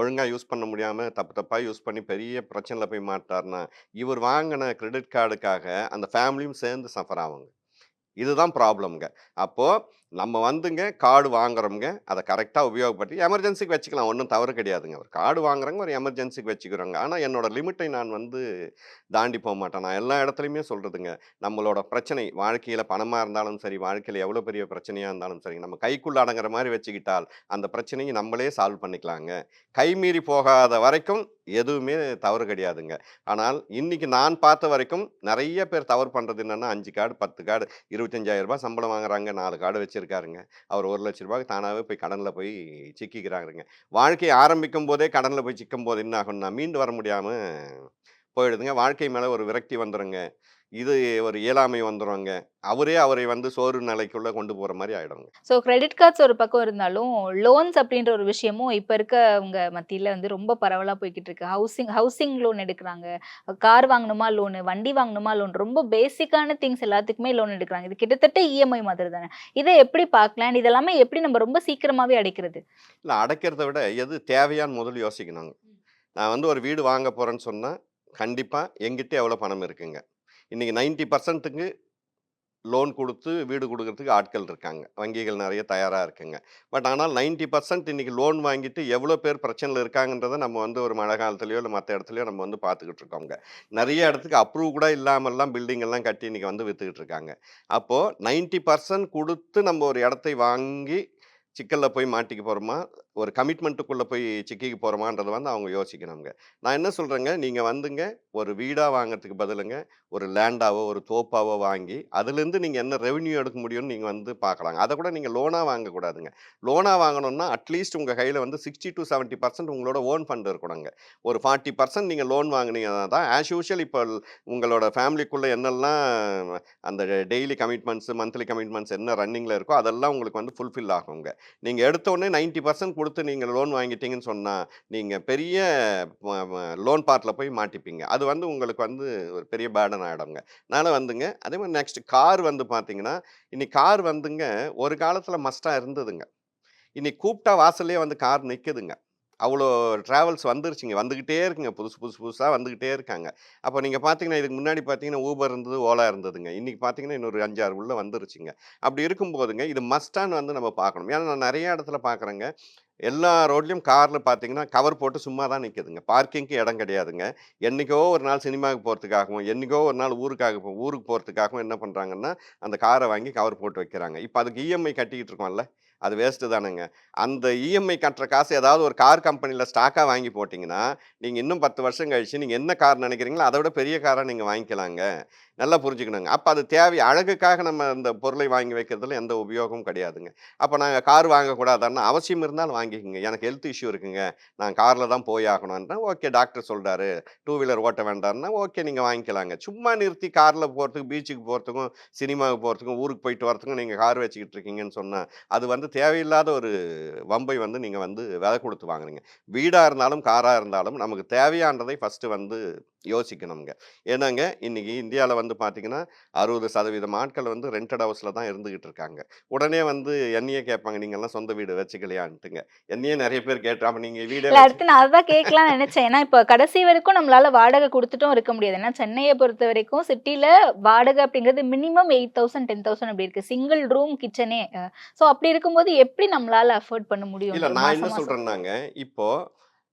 ஒழுங்காக யூஸ் பண்ண முடியாமல் தப்பு தப்பாக யூஸ் பண்ணி பெரிய பிரச்சனையில் போய் மாட்டார்னா இவர் வாங்கின கிரெடிட் கார்டுக்காக அந்த ஃபேமிலியும் சேர்ந்து சஃபர் ஆகுங்க. இதுதான் ப்ராப்ளம்ங்க அப்போது நம்ம வந்துங்க கார்டு வாங்குறோங்க அதை கரெக்டாக உபயோகப்படுத்தி எமர்ஜென்சிக்கு வச்சுக்கலாம். ஒன்றும் தவறு கிடையாதுங்க. ஒரு கார்டு வாங்குறவங்க ஒரு எமர்ஜென்சிக்கு வச்சுக்கிறோங்க. ஆனால் என்னோட லிமிட்டை நான் வந்து தாண்டி போக மாட்டேன். நான் எல்லா இடத்துலையுமே சொல்கிறதுங்க நம்மளோட பிரச்சனை வாழ்க்கையில் பணமாக இருந்தாலும் சரி வாழ்க்கையில் எவ்வளோ பெரிய பிரச்சனையாக இருந்தாலும் சரி நம்ம கைக்குள்ள அடங்குற மாதிரி வச்சுக்கிட்டால் அந்த பிரச்சனையை நம்மளே சால்வ் பண்ணிக்கலாங்க. கைமீறி போகாத வரைக்கும் எதுவுமே தவறு கிடையாதுங்க. ஆனால் இன்றைக்கி நான் பார்த்த வரைக்கும் நிறைய பேர் தவறு பண்ணுறது என்னென்னா அஞ்சு கார்டு பத்து கார்டு இருபத்தஞ்சாயிரரூபா சம்பளம் வாங்குறாங்க நாலு கார்டு வச்சு வச்சுருக்காருங்க. அவர் ஒரு லட்ச ரூபாய்க்கு தானாகவே போய் கடனில் போய் சிக்கிக்கிறாருங்க. வாழ்க்கையை ஆரம்பிக்கும் போதே கடனில் போய் சிக்கும் போது என்ன ஆகும்னா மீண்டு வர முடியாமல் போயிடுதுங்க. வாழ்க்கை மேலே ஒரு விரக்தி வந்துடுங்க இது ஒரு இயலாமை வந்துருங்க. அவரே அவரை வந்து சோர்வு நிலைக்குள்ள கொண்டு போற மாரி ஆயிடுங்க. ஸோ கிரெடிட் கார்ட்ஸ் ஒரு பக்கம் இருந்தாலும், லோன்ஸ் அப்படின்ற ஒரு விஷயமும் இப்ப இருக்கவங்க மத்தியில வந்து ரொம்ப பரவலா போய்க்கிட்டு இருக்கு. ஹவுசிங் ஹவுசிங் லோன் எடுக்குறாங்க. கார் வாங்கணுமா லோனு, வண்டி வாங்கணுமா லோன். ரொம்ப பேசிக்கான திங்ஸ் எல்லாத்துக்குமே லோன் எடுக்குறாங்க. இது கிட்டத்தட்ட இஎம்ஐ மாதிரி தானே. இத எப்படி பார்க்கலாம்? இதெல்லாமே எப்படி நம்ம ரொம்ப சீக்கிரமாவே அடைக்கிறது? இல்ல அடைக்கிறத விட எது தேவையான்னு முதல்ல யோசிக்கணுங்க. நான் வந்து ஒரு வீடு வாங்க போறேன்னு சொன்னா, கண்டிப்பா என்கிட்ட எவ்வளோ பணம் இருக்குங்க. இன்றைக்கி நைன்ட்டி பர்சன்ட்டுக்கு லோன் கொடுத்து வீடு கொடுக்கறதுக்கு ஆட்கள் இருக்காங்க. வங்கிகள் நிறைய தயாராக இருக்குங்க. பட் ஆனால் நைன்ட்டி பர்சன்ட் இன்றைக்கி லோன் வாங்கிட்டு எவ்வளோ பேர் பிரச்சனையில் இருக்காங்கன்றதை நம்ம வந்து ஒரு மழை காலத்துலையோ இல்லை மற்ற இடத்துலையோ நம்ம வந்து பார்த்துக்கிட்டு இருக்கோங்க. நிறைய இடத்துக்கு அப்ரூவ் கூட இல்லாமல்லாம் பில்டிங் எல்லாம் கட்டி இன்றைக்கி வந்து விற்றுக்கிட்டு இருக்காங்க. அப்போது நைன்ட்டி பர்சன்ட் கொடுத்து நம்ம ஒரு இடத்தை வாங்கி சிக்கலில் போய் மாட்டிக்க போகிறோமா ஒரு கமிட்மெண்ட்டுக்குள்ளே போய் சிக்கிக்கு போகிறோமான்றதை வந்து அவங்க யோசிக்கணுங்க. நான் என்ன சொல்கிறேங்க நீங்கள் வந்துங்க ஒரு வீடாக வாங்குறதுக்கு பதிலுங்க, ஒரு லேண்டாவோ, ஒரு தோப்பாவோ வாங்கி, அதுலேருந்து நீங்கள் என்ன ரெவன்யூ எடுக்க முடியும்னு நீங்கள் வந்து பார்க்கலாங்க. அதை கூட நீங்கள் லோனாக வாங்கக்கூடாதுங்க. லோனாக வாங்கணும்னா அட்லீஸ்ட் உங்கள் கையில் வந்து 60-70% உங்களோட ஓன் ஃபண்ட் இருக்கணுங்க. ஒரு ஃபார்ட்டி பர்சன்ட் நீங்கள் லோன் வாங்குனீங்கன்னா தான் ஆஸ் யூஷுவல் இப்போ உங்களோட ஃபேமிலிக்குள்ளே என்னெல்லாம் அந்த டெய்லி கமிட்மெண்ட்ஸ், மந்த்லி கமிட்மெண்ட்ஸ் என்ன ரன்னிங்கில் இருக்கோ, அதெல்லாம் உங்களுக்கு வந்து ஃபுல்ஃபில் ஆகுங்க. நீங்கள் எடுத்த உடனே 90% கொடுத்து நீங்கள் லோன் வாங்கிட்டீங்கன்னு சொன்னால் நீங்கள் பெரிய லோன் பார்ட்டில் போய் மாட்டிப்பீங்க. அது வந்து உங்களுக்கு வந்து ஒரு பெரிய பேர்டன் ஆகிடுங்க அதனால் வந்துங்க அதே மாதிரி நெக்ஸ்ட் கார் வந்து பார்த்தீங்கன்னா, இன்னி கார் வந்துங்க ஒரு காலத்தில் மஸ்டாக இருந்ததுங்க. இன்னி கூப்பிட்டா வாசல்லே வந்து கார் நிற்குதுங்க அவ்வளோ ட்ராவல்ஸ் வந்துருச்சுங்க. வந்துக்கிட்டே இருக்குங்க. புதுசு புதுசு புதுசாக வந்துகிட்டே இருக்காங்க. அப்போ நீங்கள் பார்த்தீங்கன்னா, இதுக்கு முன்னாடி பார்த்தீங்கன்னா, ஊபர் இருந்தது, ஓலா இருந்ததுங்க. இன்றைக்கி பார்த்தீங்கன்னா, இன்னொரு 5, 6 உள்ள வந்துருச்சுங்க. அப்படி இருக்கும்போதுங்க, இது மஸ்டான்னு வந்து நம்ம பார்க்கணும். ஏன்னா நான் நிறைய இடத்துல பார்க்குறேங்க. எல்லா ரோட்லையும் காரில் பார்த்தீங்கன்னா, கவர் போட்டு சும்மா தான் நிற்குதுங்க பார்க்கிங்க்கு இடம் கிடையாதுங்க. என்னைக்கோ ஒரு நாள் சினிமாவுக்கு போகிறதுக்காகவும் என்னைக்கோ ஒரு நாள் ஊருக்காக ஊருக்கு போகிறதுக்காகவும் என்ன பண்ணுறாங்கன்னா அந்த காரை வாங்கி கவர் போட்டு வைக்கிறாங்க. இப்போ அதுக்கு இஎம்ஐ கட்டிக்கிட்டு இருக்கோம்ல, அது வேஸ்ட்டு தானுங்க அந்த இஎம்ஐ கட்டுற காசு ஏதாவது ஒரு கார் கம்பெனியில் ஸ்டாக்காக வாங்கி போட்டிங்கன்னா நீங்கள் இன்னும் 10 வருஷம் கழிச்சு நீங்கள் என்ன கார் நினைக்கிறீங்களோ அதை விட பெரிய காராக நீங்கள் வாங்கிக்கலாங்க. நல்லா புரிஞ்சுக்கணுங்க. அப்போ அது தேவை அழகுக்காக நம்ம அந்த பொருளை வாங்கி வைக்கிறதுல எந்த உபயோகமும் கிடையாதுங்க. அப்போ நாங்கள் கார் வாங்கக்கூடாதான்னா, அவசியம் இருந்தாலும் வாங்கிக்கோங்க எனக்கு ஹெல்த் இஷ்யூ இருக்குங்க. நான் காரில் தான் போய் ஆகணும்னா, ஓகே டாக்டர் சொல்கிறாரு டூ வீலர் ஓட்ட வேண்டாம்னா, ஓகே நீங்கள் வாங்கிக்கலாங்க. சும்மா நிறுத்தி காரில் போகிறதுக்கு பீச்சுக்கு போகிறதுக்கும் சினிமாவுக்கு போகிறதுக்கும் ஊருக்கு போயிட்டு வரதுக்கும் நீங்கள் கார் வச்சுக்கிட்டு இருக்கீங்கன்னு சொன்னால் அது வந்து தேவையில்லாத ஒரு வம்பை வந்து நீங்க வந்து விலை குடுத்து வாங்குறீங்க. வீடா இருந்தாலும், காரா இருந்தாலும் நமக்கு தேவையானதை ஃபர்ஸ்ட்டு வந்து யோசிக்கணும்ங்க. ஏன்னாங்க, இன்னைக்கு இந்தியால வந்து பார்த்தீங்கன்னா, 60% ஆட்கள் வந்து ரென்டட் ஹவுஸ்ல தான் இருந்துகிட்டு இருக்காங்க. உடனே வந்து என்னையே கேட்பாங்க, "நீங்கலாம் சொந்த வீடு வச்சுக்கலையான்ட்டுங்க." என்னையே நெறைய பேர் கேட்டு, "அப்ப நீங்க வீடே இல்ல வச்சு" அடுத்து நான் அதான் கேட்கலாம்னு நெனச்சேன். ஏன்னா, இப்ப கடைசி வரைக்கும் நம்மளால வாடகை குடுத்துட்டும் இருக்க முடியாது. ஏன்னா, சென்னைய பொறுத்தவரைக்கும் சிட்டில வாடகை அப்படிங்கிறது மினிமம் 8,000 10,000 அப்படி இருக்கு. Single room கிச்சனே. ஸோ அப்படி இருக்கும்போது எப்படி நம்மளால அஃபோர்ட் பண்ண முடியும்? இல்ல ஒரு நான் என்ன மாசம். சொல்றேன்னாங்க, இப்போ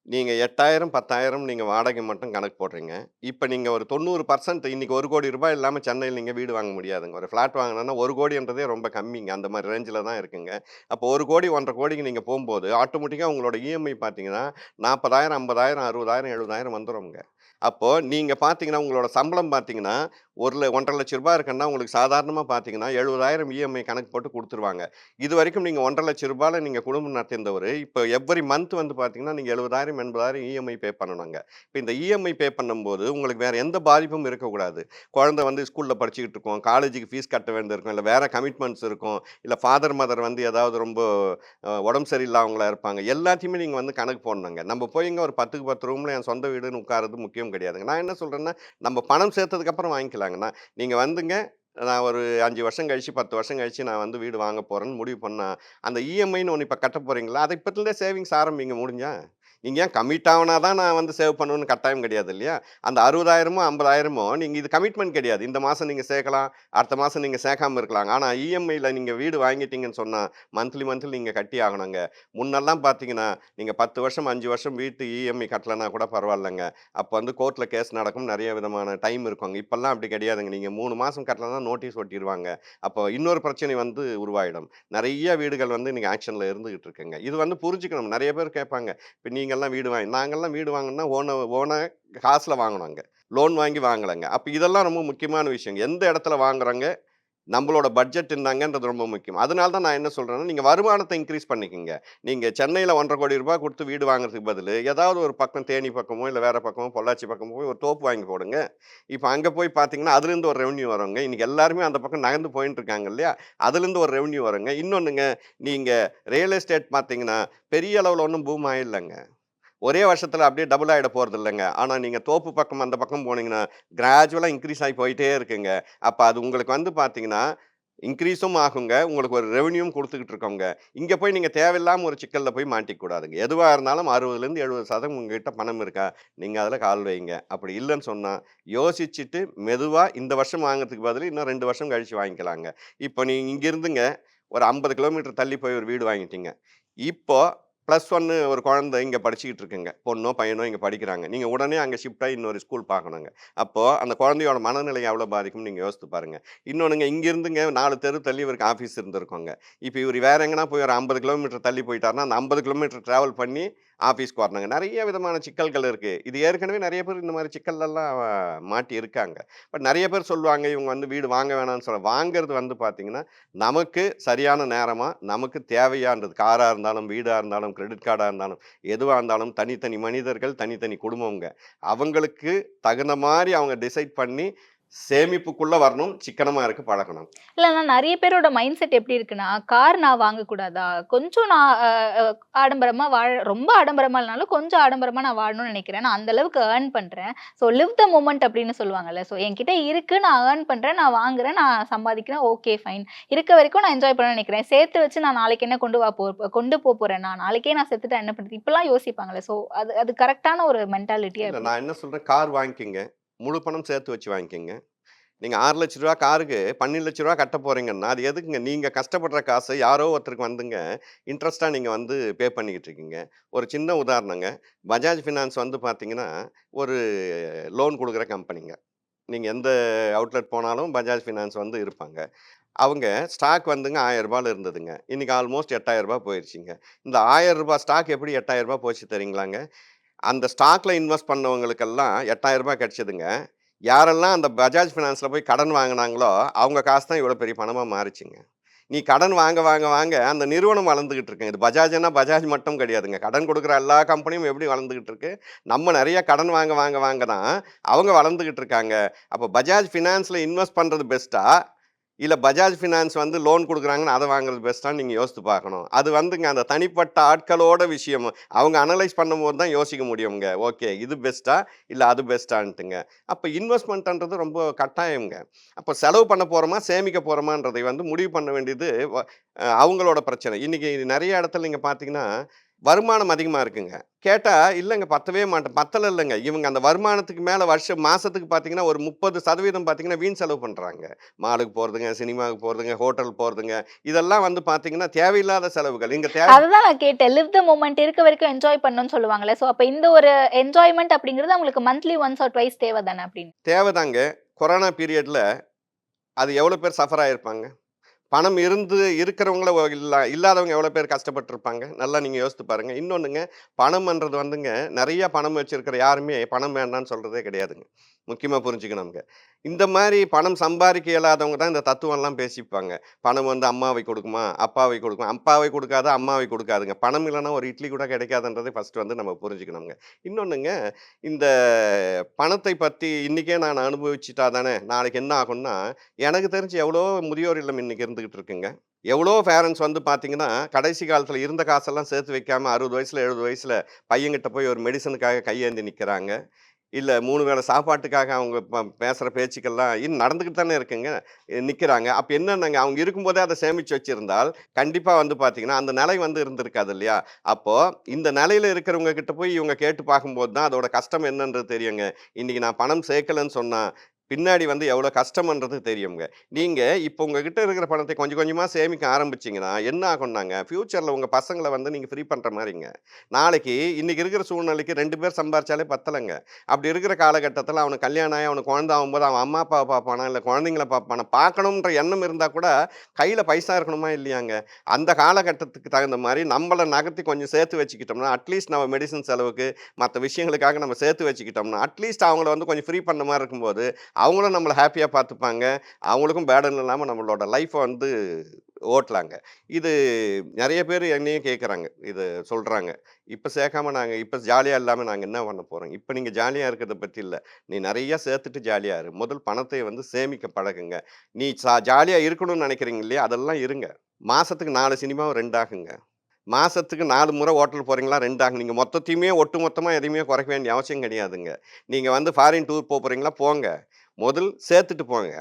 நீங்க 8,000 10,000 நீங்க வாடகை மட்டும் கணக்கு போடுறீங்க. இப்ப நீங்க ஒரு 90% இன்னைக்கு ரூ. 1,00,00,000 இல்லாம சென்னையில நீங்க வீடு வாங்க முடியாதுங்க. ஒரு ஃப்ளாட் வாங்கணும்னா 1,00,00,000ன்றதே ரொம்ப கம்மிங்க. அந்த மாரி ரேஞ்சில தான் இருக்குங்க. அப்போ 1,00,00,000 1,50,00,000க்கு நீங்க போம்போது, ஆட்டோமேட்டிக்கா உங்களோட இஎம்ஐ பார்த்தீங்கன்னா, 40,000 50,000 60,000 70,000 வந்துரும்ங்க. அப்போது நீங்கள் பார்த்தீங்கன்னா, உங்களோட சம்பளம் பார்த்தீங்கன்னா, ஒரு ஒன்றரை லட்ச ரூபாய் இருக்குன்னா, உங்களுக்கு சாதாரணமாக பார்த்தீங்கன்னா, 70,000 இஎம்ஐ கணக்கு போட்டு கொடுத்துருவாங்க இது வரைக்கும் நீங்கள் ஒன்றரை லட்ச ரூபாயில் நீங்கள் குடும்பம் நடத்திருந்தவர் இப்போ எவ்வரி மந்த் வந்து பார்த்தீங்கன்னா, நீங்கள் எழுபதாயிரம் எண்பதாயிரம் இஎம்ஐ பே பண்ணணுங்க. இப்போ இந்த இஎம்ஐ பே பண்ணும்போது, உங்களுக்கு வேறு எந்த பாதிப்பும் இருக்கக்கூடாது. குழந்தை வந்து ஸ்கூலில் படிச்சுக்கிட்டு இருக்கோம் காலேஜுக்கு ஃபீஸ் கட்ட வேண்டியது இருக்கும், வேறு கமிட்மெண்ட்ஸ் இருக்கும், இல்லை ஃபாதர், மதர் வந்து ஏதாவது ரொம்ப உடம்பு சரியில்லாதவங்களா இருப்பாங்க. எல்லாத்தையுமே நீங்கள் வந்து கணக்கு போடணுங்க. நம்ம போய் இங்கே ஒரு பத்துக்கு பத்து ரூமில் என் சொந்த வீடுன்னு உட்கார்றது முக்கியம் கிடையாதுங்க. நான் என்ன சொல்கிறேன்னா நம்ம பணம் சேர்த்ததுக்கு அப்புறம் வாங்கிக்கலாங்கண்ணா. நீங்கள் வந்துங்க, நான் ஒரு அஞ்சு வருஷம் கழிச்சு, 10 வருஷம் கழிச்சு நான் வந்து வீடு வாங்க போகிறேன்னு முடிவு பண்ணேன் அந்த இஎம்ஐன்னு ஒன்று இப்போ கட்ட போகிறீங்களா அதை இப்போத்துலேருந்தே சேவிங்ஸ் ஆரம்பிங்க முடிஞ்சா. நீங்கள் ஏன் கமிட் ஆகினா தான் நான் வந்து சேவ் பண்ணணும்னு கட்டாயம் கிடையாது இல்லையா? அந்த அறுபதாயிரமோ ஐம்பதாயிரமோ நீங்கள் இது கமிட்மெண்ட் கிடையாது. இந்த மாதம் நீங்கள் சேர்க்கலாம், அடுத்த மாதம் நீங்கள் சேர்க்காம இருக்கலாம் ஆனால் இஎம்ஐயில் நீங்கள் வீடு வாங்கிட்டீங்கன்னு சொன்னால் மந்த்லி மந்த்லி நீங்கள் கட்டி ஆகணுங்க. முன்னெல்லாம் பார்த்தீங்கன்னா, நீங்கள் பத்து வருஷம் அஞ்சு வருஷம் வீட்டு இஎம்ஐ கட்டலைன்னா கூட பரவாயில்லங்க. அப்போ வந்து கோர்ட்டில் கேஸ் நடக்கும். நிறைய விதமான டைம் இருக்குங்க. இப்போல்லாம் அப்படி கிடையாதுங்க. நீங்கள் மூணு மாதம் கட்டலைன்னா நோட்டீஸ் ஒட்டிடுவாங்க அப்போ இன்னொரு பிரச்சனை வந்து உருவாயிடும். நிறைய வீடுகள் வந்து நீங்கள் ஆக்ஷனில் இருந்துகிட்டு இருக்குங்க. இது வந்து புரிஞ்சுக்கணும். நிறைய பேர் கேட்பாங்க, இப்போ நீங்கள் நீங்கள்லாம் வீடு வாங்கி நாங்கள்லாம் வீடு வாங்கினா ஓன ஓனா காசில் வாங்கினோங்க லோன் வாங்கி வாங்கலைங்க. அப்போ இதெல்லாம் ரொம்ப முக்கியமான விஷயங்க. எந்த இடத்துல வாங்குறோங்க, நம்மளோட பட்ஜெட் என்னங்கன்றது ரொம்ப முக்கியம். அதனால தான் நான் என்ன சொல்கிறேன்னா நீங்கள் வருமானத்தை இன்க்ரீஸ் பண்ணிக்கோங்க. நீங்கள் சென்னையில் ஒன்றரை கோடி ரூபாய் கொடுத்து வீடு வாங்குறதுக்கு பதில் ஏதாவது ஒரு பக்கம் தேனி பக்கமோ இல்லை வேறு பக்கமோ பொள்ளாச்சி பக்கமோ போய் ஒரு தோப்பு வாங்கி போடுங்க. இப்போ அங்கே போய் பார்த்தீங்கன்னா அதுலேருந்து ஒரு ரெவன்யூ வருங்க. இன்றைக்கி எல்லாருமே அந்த பக்கம் நகர்ந்து போயிட்டு இருக்காங்க இல்லையா? அதுலேருந்து ஒரு ரெவன்யூ வருங்க. இன்னொன்றுங்க நீங்கள் ரியல் எஸ்டேட் பார்த்தீங்கன்னா பெரிய அளவில் ஒன்றும் பூம் ஆயிடலைங்க ஒரே வருஷத்தில் அப்படியே டபுள் ஆகிட போகிறது இல்லைங்க. ஆனால் நீங்கள் தோப்பு பக்கம் அந்த பக்கம் போனீங்கன்னா கிராஜுவலாக இன்க்ரீஸ் ஆகி போயிட்டே இருக்குங்க. அப்போ அது உங்களுக்கு வந்து பார்த்தீங்கன்னா இன்க்ரீஸும் ஆகுங்க. உங்களுக்கு ஒரு ரெவன்யூவும் கொடுத்துக்கிட்டு இருக்கோங்க. இங்கே போய் நீங்கள் தேவையில்லாமல் ஒரு சிக்கலில் போய் மாட்டிக்கூடாதுங்க எதுவாக இருந்தாலும் அறுபதுலேருந்து எழுபது சதம் உங்ககிட்ட பணம் இருக்கா? நீங்கள் அதில் கால் வைங்க. அப்படி இல்லைன்னு சொன்னால் யோசிச்சுட்டு மெதுவாக இந்த வருஷம் வாங்குறதுக்கு பதில் இன்னும் ரெண்டு வருஷம் கழித்து வாங்கிக்கலாங்க. இப்போ நீங்கள் இங்கேருந்துங்க ஒரு ஐம்பது கிலோமீட்டர் தள்ளி போய் ஒரு வீடு வாங்கிட்டீங்க. இப்போது ப்ளஸ் ஒன்று ஒரு குழந்தை இங்கே படிச்சுக்கிட்டு இருக்குங்க. பொண்ணோ பையனோ இங்கே படிக்கிறாங்க. நீங்கள் உடனே அங்கே ஷிஃப்டாக இன்னொரு ஸ்கூல் பார்க்கணுங்க. அப்போது அந்த குழந்தையோட மனநிலை எவ்வளோ பாதிக்கும்னு நீங்கள் யோசித்து பாருங்கள் இன்னொன்றுங்க இங்கேருந்துங்க நாலு தெரு தள்ளி இவருக்கு ஆஃபீஸ் இருந்திருக்கோங்க. இப்போ இவர் வேற எங்கன்னா போய் ஒரு ஐம்பது கிலோமீட்டர் தள்ளி போயிட்டாருன்னா அந்த ஐம்பது கிலோமீட்டர் ட்ராவல் பண்ணி ஆஃபீஸ்க்கு வரணுங்க. நிறைய விதமான சிக்கல்கள் இருக்குது இது ஏற்கனவே நிறைய பேர் இந்த மாதிரி சிக்கல்லலாம் மாட்டி இருக்காங்க. பட் நிறைய பேர் சொல்லுவாங்க இவங்க வந்து வீடு வாங்க வேணாம்னு சொல்ல. வாங்குறது வந்து பார்த்திங்கன்னா நமக்கு சரியான நேரமாக நமக்கு தேவையானது காராக இருந்தாலும் வீடாக இருந்தாலும் கிரெடிட் கார்டாக இருந்தாலும் எதுவாக இருந்தாலும் தனித்தனி மனிதர்கள் தனித்தனி குடும்பங்க அவங்களுக்கு தகுந்த மாதிரி அவங்க டிசைட் பண்ணி சேமிப்புக்குள்ளே வரணும் சிக்கனமாக இருக்க பழகணும். இல்லைன்னா நிறைய பேரோட மைண்ட் செட் எப்படி இருக்குன்னா கார் நான் வாங்கக்கூடாதா? கொஞ்சம் நான் ஆடம்பரமா வாழ ரொம்ப ஆடம்பரமா இல்லைனாலும் கொஞ்சம் ஆடம்பரமா நான் வாழணும்னு நினைக்கிறேன். நான் அந்த அளவுக்கு ஏர்ன் பண்றேன். ஸோ லிவ் த மூமெண்ட் அப்படின்னு சொல்லுவாங்கல்ல. ஸோ என்கிட்ட இருக்கு நான் ஏர்ன் பண்றேன் நான் வாங்குறேன் நான் சம்பாதிக்கிறேன் ஓகே ஃபைன் இருக்க வரைக்கும் நான் என்ஜாய் பண்ண நினைக்கிறேன். சேர்த்து வச்சு நான் நாளைக்கு என்ன கொண்டு வா போ கொண்டு போக போறேன் நான் நாளைக்கே நான் செத்துட்டா என்ன பண்றது? இப்பெல்லாம் யோசிப்பாங்கல்ல. ஸோ அது அது கரெக்டான ஒரு மென்டாலிட்டியா இல்லை நான் என்ன சொல்கிறேன் கார் வாங்கிக்கிங்க. முழு பணம் சேர்த்து வச்சு வாங்கிக்கோங்க. நீங்கள் ஆறு லட்ச ரூபா காருக்கு பன்னெண்டு லட்ச ரூபா கட்ட போகிறீங்கன்னா அது எதுக்குங்க? நீங்கள் கஷ்டப்படுற காசு யாரோ ஒருத்தருக்கு வந்துங்க இன்ட்ரெஸ்ட்டாக நீங்கள் வந்து பே பண்ணிக்கிட்டு இருக்கீங்க. ஒரு சின்ன உதாரணங்க. பஜாஜ் ஃபினான்ஸ் வந்து பார்த்தீங்கன்னா ஒரு லோன் கொடுக்குற கம்பெனிங்க. நீங்கள் எந்த அவுட்லெட் போனாலும் பஜாஜ் ஃபினான்ஸ் வந்து இருப்பாங்க. அவங்க ஸ்டாக் வந்துங்க ஆயிரம் இருந்ததுங்க. இன்றைக்கி ஆல்மோஸ்ட் எட்டாயிரரூபா போயிடுச்சிங்க போயிடுச்சுங்க இந்த ஆயிரம் ஸ்டாக் எப்படி எட்டாயிரம் போச்சு தெரியுங்களாங்க? அந்த ஸ்டாக்ல இன்வெஸ்ட் பண்ணவங்களுக்கெல்லாம் எட்டாயிரரூபா கிடச்சிதுங்க. யாரெல்லாம் அந்த பஜாஜ் ஃபினான்ஸில் போய் கடன் வாங்கினாங்களோ அவங்க காசு தான் இவ்வளோ பெரிய பணமாக மாறிச்சுங்க. நீ கடன் வாங்க வாங்க வாங்க அந்த நிறுவனம் வளர்ந்துக்கிட்டு இருக்குங்க இது பஜாஜ்னா பஜாஜ் மட்டும் கிடையாதுங்க. கடன் கொடுக்குற எல்லா கம்பெனியும் எப்படி வளர்ந்துக்கிட்டு இருக்கு? நம்ம நிறைய கடன் வாங்க வாங்க வாங்க தான் அவங்க வளர்ந்துக்கிட்டு இருக்காங்க. அப்போ பஜாஜ் ஃபினான்ஸில் இன்வெஸ்ட் பண்ணுறது பெஸ்ட்டாக இல்லை பஜாஜ் ஃபினான்ஸ் வந்து லோன் கொடுக்குறாங்கன்னு அதை வாங்குறது பெஸ்ட்டான்னு நீங்கள் யோசித்து பார்க்கணும். அது வந்துங்க அந்த தனிப்பட்ட ஆட்களோட விஷயம். அவங்க அனலைஸ் பண்ணும்போது தான் யோசிக்க முடியுங்க. ஓகே இது பெஸ்ட்டா இல்லை அது பெஸ்ட்டான்ட்டுங்க அப்போ இன்வெஸ்ட்மெண்ட்ன்றது ரொம்ப கட்டாயங்க அப்போ செலவு பண்ண போகிறோமா சேமிக்க போகிறோமான்றதை வந்து முடிவு பண்ண வேண்டியது அவங்களோட பிரச்சனை. இன்றைக்கி நிறைய இடத்துல நீங்கள் பார்த்தீங்கன்னா வருமானம் அதிகமாக இருக்குங்க. கேட்டால் இல்லைங்க பத்தவே மாட்டேன். பத்தல இல்லைங்க. இவங்க அந்த வருமானத்துக்கு மேலே வருஷம் மாதத்துக்கு பார்த்தீங்கன்னா ஒரு முப்பது சதவீதம் பார்த்தீங்கன்னா வீண் செலவு பண்ணுறாங்க மாலுக்கு போகிறதுங்க சினிமாவுக்கு போகிறதுங்க ஹோட்டல் போகிறதுங்க இதெல்லாம் வந்து பார்த்தீங்கன்னா தேவையில்லாத செலவுகள். இங்கே தேவை அதுதான் நான் கேட்டேன். லிவ் த மூமெண்ட் இருக்க வரைக்கும் என்ஜாய் பண்ணணும்னு சொல்லுவாங்கல்ல. ஸோ அப்போ இந்த ஒரு என்ஜாய்மெண்ட் அப்படிங்கிறது அவங்களுக்கு மந்த்லி ஒன்ஸ் ஆர் ட்வைஸ் தேவை தானே அப்படின்னு. தேவைதாங்க. கொரோனா பீரியடில் அது எவ்வளோ பேர் சஃபர் ஆகிருப்பாங்க பணம் இருந்து இருக்கிறவங்கள இல்லா இல்லாதவங்க எவ்வளோ பேர் கஷ்டப்பட்டிருப்பாங்க? நல்லா நீங்கள் யோசித்து பாருங்கள் இன்னொன்றுங்க பணம்ன்றது வந்துங்க நிறையா பணம் வச்சுருக்கிற யாருமே பணம் வேண்டாம்னு சொல்கிறதே கிடையாதுங்க. முக்கியமாக புரிஞ்சுக்கணுங்க இந்த மாதிரி பணம் சம்பாதிக்க இயலாதவங்க தான் இந்த தத்துவம்லாம் பேசிப்பாங்க. பணம் வந்து அம்மாவை கொடுக்குமா அப்பாவை கொடுக்குமா? அப்பாவை கொடுக்காத அம்மாவை கொடுக்காதுங்க. பணம் இல்லைன்னா ஒரு இட்லி கூட கிடைக்காதுன்றதை ஃபஸ்ட்டு வந்து நம்ம புரிஞ்சுக்கணுங்க இன்னொன்றுங்க இந்த பணத்தை பற்றி இன்றைக்கே நான் அனுபவிச்சுட்டா தானே நாளைக்கு என்ன ஆகும்னா எனக்கு தெரிஞ்சு எவ்வளோ முதியோர் இல்லம் இன்னைக்கு இருந்துக்கிட்டு இருக்குங்க. எவ்வளோ பேரண்ட்ஸ் வந்து பார்த்தீங்கன்னா கடைசி காலத்தில் இருந்த காசெல்லாம் சேர்த்து வைக்காமல் அறுபது வயசில் எழுபது வயசில் பையன்கிட்ட போய் ஒரு மெடிசனுக்காக கையேந்தி நிற்கிறாங்க இல்லை மூணு வேளை சாப்பாட்டுக்காக அவங்க ப- பேசுகிற பேச்சுக்கெல்லாம் இன்னும் நடந்துக்கிட்டு தானே இருக்குங்க நிற்கிறாங்க அப்போ என்னென்னங்க அவங்க இருக்கும்போதே அதை சேமித்து வச்சுருந்தால் கண்டிப்பாக வந்து பார்த்தீங்கன்னா அந்த நிலை வந்து இருந்திருக்காது இல்லையா? அப்போது இந்த நிலையில் இருக்கிறவங்க கிட்ட போய் இவங்க கேட்டு பார்க்கும்போது தான் அதோட கஷ்டம் என்னன்றது தெரியுங்க. இன்றைக்கி நான் பணம் சேர்க்கலைன்னு சொன்னால் பின்னாடி வந்து எவ்வளோ கஷ்டம்ன்றது தெரியுங்க நீங்கள் இப்போ உங்ககிட்ட இருக்கிற பணத்தை கொஞ்சம் கொஞ்சமாக சேமிக்க ஆரம்பிச்சிங்கன்னா என்ன ஆகும்னாங்க? ஃப்யூச்சரில் உங்கள் பசங்களை வந்து நீங்கள் ஃப்ரீ பண்ணுற மாதிரிங்க நாளைக்கு இன்றைக்கி இருக்கிற சூழ்நிலைக்கு ரெண்டு பேர் சம்பாரிச்சாலே பத்தலைங்க. அப்படி இருக்கிற காலகட்டத்தில் அவனுக்கு கல்யாணம் ஆகி அவனுக்கு குழந்தை ஆகும்போது அவன் அம்மா அப்பாவை பார்ப்பானா? இல்லை குழந்தைங்கள பார்ப்பானா? பார்க்கணுன்ற எண்ணம் இருந்தால் கூட கையில் பைசா இருக்கணுமா? இல்லையாங்க. அந்த காலகட்டத்துக்கு தகுந்த மாதிரி நம்மளை நகர்த்தி கொஞ்சம் சேர்த்து வச்சுக்கிட்டோம்னா அட்லீஸ்ட் நம்ம மெடிசன் செலவுக்கு மற்ற விஷயங்களுக்காக நம்ம சேர்த்து வச்சுக்கிட்டோம்னா அட்லீஸ்ட் அவங்கள வந்து கொஞ்சம் ஃப்ரீ பண்ண மாதிரி இருக்கும்போது அவங்களும் நம்மளை ஹாப்பியாக பார்த்துப்பாங்க. அவங்களுக்கும் பேர்டன் இல்லாமல் நம்மளோட லைஃப்பை வந்து ஓட்டலாங்க. இது நிறைய பேர் என்னையும் கேட்குறாங்க இது சொல்கிறாங்க இப்போ சேர்க்காம நாங்கள் இப்போ ஜாலியாக இல்லாமல் நாங்கள் என்ன பண்ண போகிறோம் இப்போ நீங்கள் ஜாலியாக இருக்கிறத பற்றி இல்லை நீ நிறையா சேர்த்துட்டு ஜாலியாக இரு. முதல் பணத்தை வந்து சேமிக்க பழகுங்க. நீ சா ஜாலியாக இருக்கணும்னு நினைக்கிறீங்க இல்லையா? அதெல்லாம் இருங்க. மாதத்துக்கு நாலு சினிமாவும் ரெண்டாகுங்க மாதத்துக்கு நாலு முறை ஹோட்டல் போகிறீங்களா ரெண்டாகும் நீங்கள் மொத்தத்தையுமே ஒட்டு மொத்தமாக எதையுமே குறைக்க வேண்டிய அவசியம் கிடையாதுங்க. நீங்கள் வந்து ஃபாரின் டூர் போக போகிறீங்களா போங்க. முதல் சேர்த்துட்டு போங்க.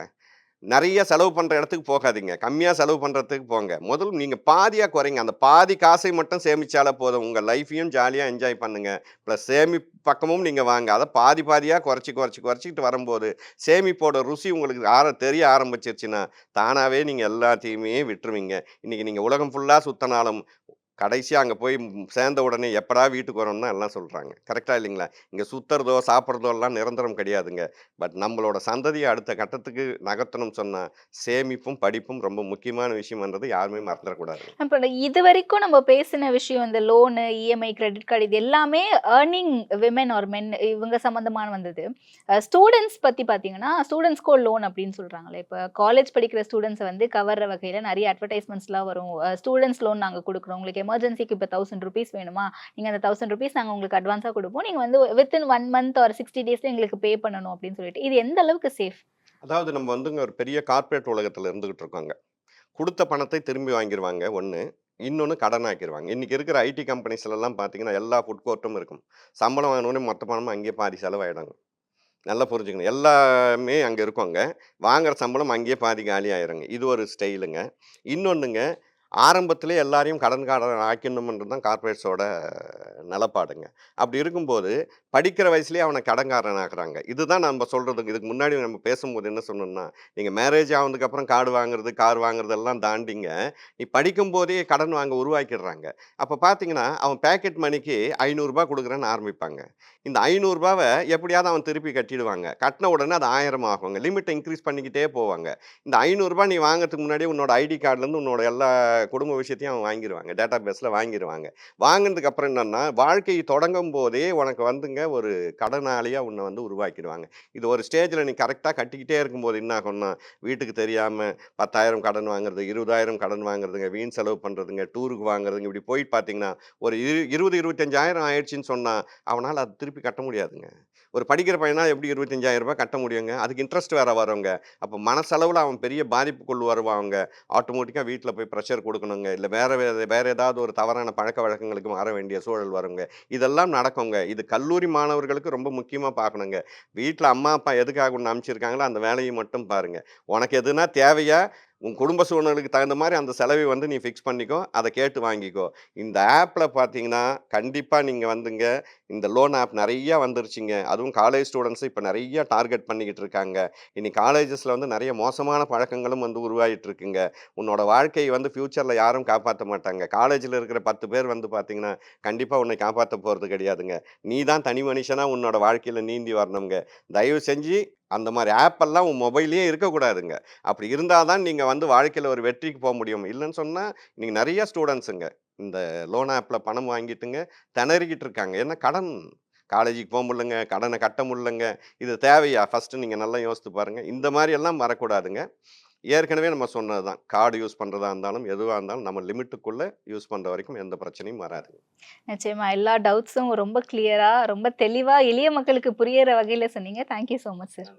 நிறைய செலவு பண்ணுற இடத்துக்கு போகாதீங்க. கம்மியாக செலவு பண்ணுறதுக்கு போங்க. முதல் நீங்கள் பாதியாக குறைங்க. அந்த பாதி காசை மட்டும் சேமித்தாலே போதும். உங்கள் லைஃப்பையும் ஜாலியாக என்ஜாய் பண்ணுங்கள் ப்ளஸ் சேமி பக்கமும் நீங்கள் வாங்க. அதை பாதி பாதியாக குறைச்சி குறைச்சி குறைச்சிக்கிட்டு வரும்போது, சேமிப்போட ருசி உங்களுக்கு ஆர தெரிய ஆரம்பிச்சிருச்சுன்னா தானாகவே நீங்கள் எல்லாத்தையுமே விட்டுருவீங்க. இன்னைக்கு நீங்கள் உலகம் ஃபுல்லாக சுத்துனாலும், கடைசியாக அங்கே போய் சேர்ந்த உடனே எப்படா வீட்டுக்கு வரோம்னு எல்லாம் சொல்கிறாங்க கரெக்டாக இல்லைங்களா? இங்கே சுத்துறதோ, சாப்பிட்றதோ எல்லாம் நிரந்தரம் கிடையாதுங்க. பட் நம்மளோட சந்ததியை அடுத்த கட்டத்துக்கு நகர்த்தணும் சொன்னால் சேமிப்பும், படிப்பும் ரொம்ப முக்கியமான விஷயம்ன்றது யாருமே மறந்துடக்கூடாது மறந்துறக்கூடாதுங்க. இது வரைக்கும் நம்ம பேசின விஷயம் இந்த லோனு, இஎம்ஐ, கிரெடிட் கார்டு இது எல்லாமே ஏர்னிங் விமென் ஆர் மென் இவங்க சம்மந்தமான வந்தது. ஸ்டூடெண்ட்ஸ் பற்றி பார்த்தீங்கன்னா, ஸ்டூடண்ட்ஸ்க்கு லோன் அப்படின்னு சொல்கிறாங்களே இப்போ காலேஜ் படிக்கிற ஸ்டூடெண்ட்ஸை வந்து கவர்ற வகையில் நிறைய அட்வர்டைஸ்மெண்ட்ஸ்லாம் வரும். ஸ்டூடெண்ட்ஸ் லோன் நாங்கள் கொடுக்குறோம் உங்களுக்கு எமர்ஜென்சிக்கு இப்ப ₹1000 வேணுமா? நீங்கள் அந்த தௌசண்ட் ருபீஸ் நாங்கள் உங்களுக்கு அட்வான்ஸாக கொடுப்போம் நீங்கள் வந்து வித்தின் ஒன் மந்த் ஆர் 60 டேஸ்ல எங்களுக்கு பே பண்ணணும் அப்படின்னு சொல்லிட்டு. இது எந்த அளவுக்கு சேஃப்? அதாவது நம்ம வந்துங்க ஒரு பெரிய கார்ப்பரேட் உலகத்தில் இருந்துகிட்டு இருக்கோங்க. கொடுத்த பணத்தை திரும்பி வாங்கிடுவாங்க ஒன்று இன்னொன்று கடன் ஆக்கிடுவாங்க இன்றைக்கி இருக்கிற ஐடி கம்பெனிஸ்லலாம் பார்த்தீங்கன்னா, எல்லா ஃபுட் கோர்ட்டும் இருக்கும். சம்பளம் வாங்கனோடனே மொத்த பணமும் அங்கேயே பாதி செலவாயிடுங்க. நல்லா புரிஞ்சுக்கணும். எல்லாமே அங்கே இருக்கோங்க வாங்குற சம்பளம் அங்கேயே பாதி காலி ஆயிடுங்க இது ஒரு ஸ்டைலுங்க. இன்னொன்றுங்க ஆரம்பத்திலே எல்லாரையும் கடன்காரன் ஆக்கிடணும்ன்றது தான் கார்பரேட்ஸோட நிலப்பாடுங்க. அப்படி இருக்கும்போது, படிக்கிற வயசுலேயே அவனை கடன்காரன் ஆக்குறாங்க. இதுதான் நம்ம சொல்கிறதுங்க இதுக்கு முன்னாடி நம்ம பேசும்போது என்ன சொன்னோம்னா, நீங்கள் மேரேஜ் ஆனதுக்கப்புறம் கார்டு வாங்குறது, கார் வாங்குறதெல்லாம் தாண்டிங்க, நீ படிக்கும்போதே கடன் வாங்க உருவாக்கிடுறாங்க. அப்போ பார்த்தீங்கன்னா, அவன் பேக்கெட் மணிக்கு ஐநூறுரூபா கொடுக்குறேன்னு ஆரம்பிப்பாங்க. இந்த ஐநூறுரூபாவை எப்படியாவது அவன் திருப்பி கட்டிடுவாங்க. கட்டின உடனே அது ஆயிரம் ஆகுங்க. லிமிட்டை இன்க்ரீஸ் பண்ணிக்கிட்டே போவாங்க. இந்த ஐநூறுரூபா நீ வாங்குறதுக்கு முன்னாடியே உன்னோட ஐடி கார்டுலேருந்து உன்னோட எல்லா குடும்ப விஷயத்தையும் அவன் வாங்கிருவாங்க. டேட்டா பேஸில் வாங்கிருவாங்க. வாங்கினதுக்கு அப்புறம் என்னென்னா வாழ்க்கை தொடங்கும்போதே உனக்கு வந்துங்க ஒரு கடனாளியாக உன்னை வந்து உருவாக்கிடுவாங்க. இது ஒரு ஸ்டேஜில் நீ கரெக்டாக கட்டிக்கிட்டே இருக்கும்போது என்ன ஆகும்னா, வீட்டுக்கு தெரியாமல் பத்தாயிரம் கடன் வாங்குறது, 20,000 கடன் வாங்குறதுங்க, வீண் செலவு பண்ணுறதுங்க டூருக்கு வாங்குறதுங்க, இப்படி போயிட்டு பார்த்தீங்கன்னா, ஒரு இரு 20, 25,000 ஆயிடுச்சுன்னு சொன்னால் அவனால் அது திருப்பி கட்ட முடியாதுங்க. ஒரு படிக்கிற பையனா எப்படி இருபத்தஞ்சாயிரம் ரூபாய் கட்ட முடியுங்க? அதுக்கு இன்ட்ரெஸ்ட் வேற வருங்க. அப்போ மனசளவில் அவன் பெரிய பாதிப்புக்குள் வருவாங்க. ஆட்டோமேட்டிக்காக வீட்டில் போய் ப்ரெஷர் கொடுக்கணுங்க இல்லை வேற வேறு வேறு ஏதாவது ஒரு தவறான பழக்க வழக்கங்களுக்கு மாற வேண்டிய சூழல் வருங்க. இதெல்லாம் நடக்குங்க. இது கல்லூரி மாணவர்களுக்கு ரொம்ப முக்கியமாக பார்க்கணுங்க. வீட்டில் அம்மா, அப்பா எதுக்காக ஒன்று அனுப்பிச்சிருக்காங்களோ, அந்த வேலையை மட்டும் பாருங்கள் உனக்கு எதுனா தேவையா? உன் குடும்ப சூழ்நிலைக்கு தகுந்த மாதிரி அந்த செலவை வந்து நீ ஃபிக்ஸ் பண்ணிக்கோ. அதை கேட்டு வாங்கிக்கோ. இந்த ஆப்பில் பார்த்தீங்கன்னா, கண்டிப்பாக நீங்கள் வந்துங்க, இந்த லோன் ஆப் நிறையா வந்துருச்சுங்க. அதுவும் காலேஜ் ஸ்டூடெண்ட்ஸை இப்போ நிறையா டார்கெட் பண்ணிக்கிட்டு இருக்காங்க. இனி காலேஜஸில் வந்து நிறைய மோசமான பழக்கங்களும் வந்து உருவாகிட்டு இருக்குங்க. உன்னோட வாழ்க்கையை வந்து ஃப்யூச்சரில் யாரும் காப்பாற்ற மாட்டாங்க. காலேஜில் இருக்கிற 10 பேர் வந்து பார்த்தீங்கன்னா, கண்டிப்பாக உன்னை காப்பாற்ற போகிறது கிடையாதுங்க. நீ தான் தனி மனுஷனா உன்னோட வாழ்க்கையில் நீந்தி வரணுங்க. தயவு செஞ்சு அந்த மாதிரி ஆப்பெல்லாம் உன் மொபைல்லயே இருக்கக்கூடாதுங்க. அப்படி இருந்தால் தான் நீங்கள் வந்து வாழ்க்கையில் ஒரு வெற்றிக்கு போக முடியும். இல்லைன்னு சொன்னால் நீங்கள் நிறைய ஸ்டூடண்ட்ஸுங்க, இந்த லோன் ஆப்ல பணம் வாங்கிட்டுங்க திணறிக்கிட்டு இருக்காங்க. ஏன்னா கடன். காலேஜுக்கு போ முடியலங்க, கடன கட்ட முடியலங்க. இது தேவையா? ஃபர்ஸ்ட்டு நீங்க நல்லா யோசித்து பாருங்க. இந்த மாரி எல்லாம் வரக்கூடாதுங்க. ஏற்கனவே நம்ம சொன்னது தான். கார்டு யூஸ் பண்றதா இருந்தாலும், எதுவா இருந்தாலும் நம்ம லிமிட்டுக்குள்ள யூஸ் பண்ற வரைக்கும் எந்த பிரச்சனையும் வராதுங்க. நிச்சயமா. எல்லா டவுட்ஸும் ரொம்ப கிளியரா, ரொம்ப தெளிவா, எளிய மக்களுக்கு புரியிற வகையில சொன்னீங்க. Thank you so much sir.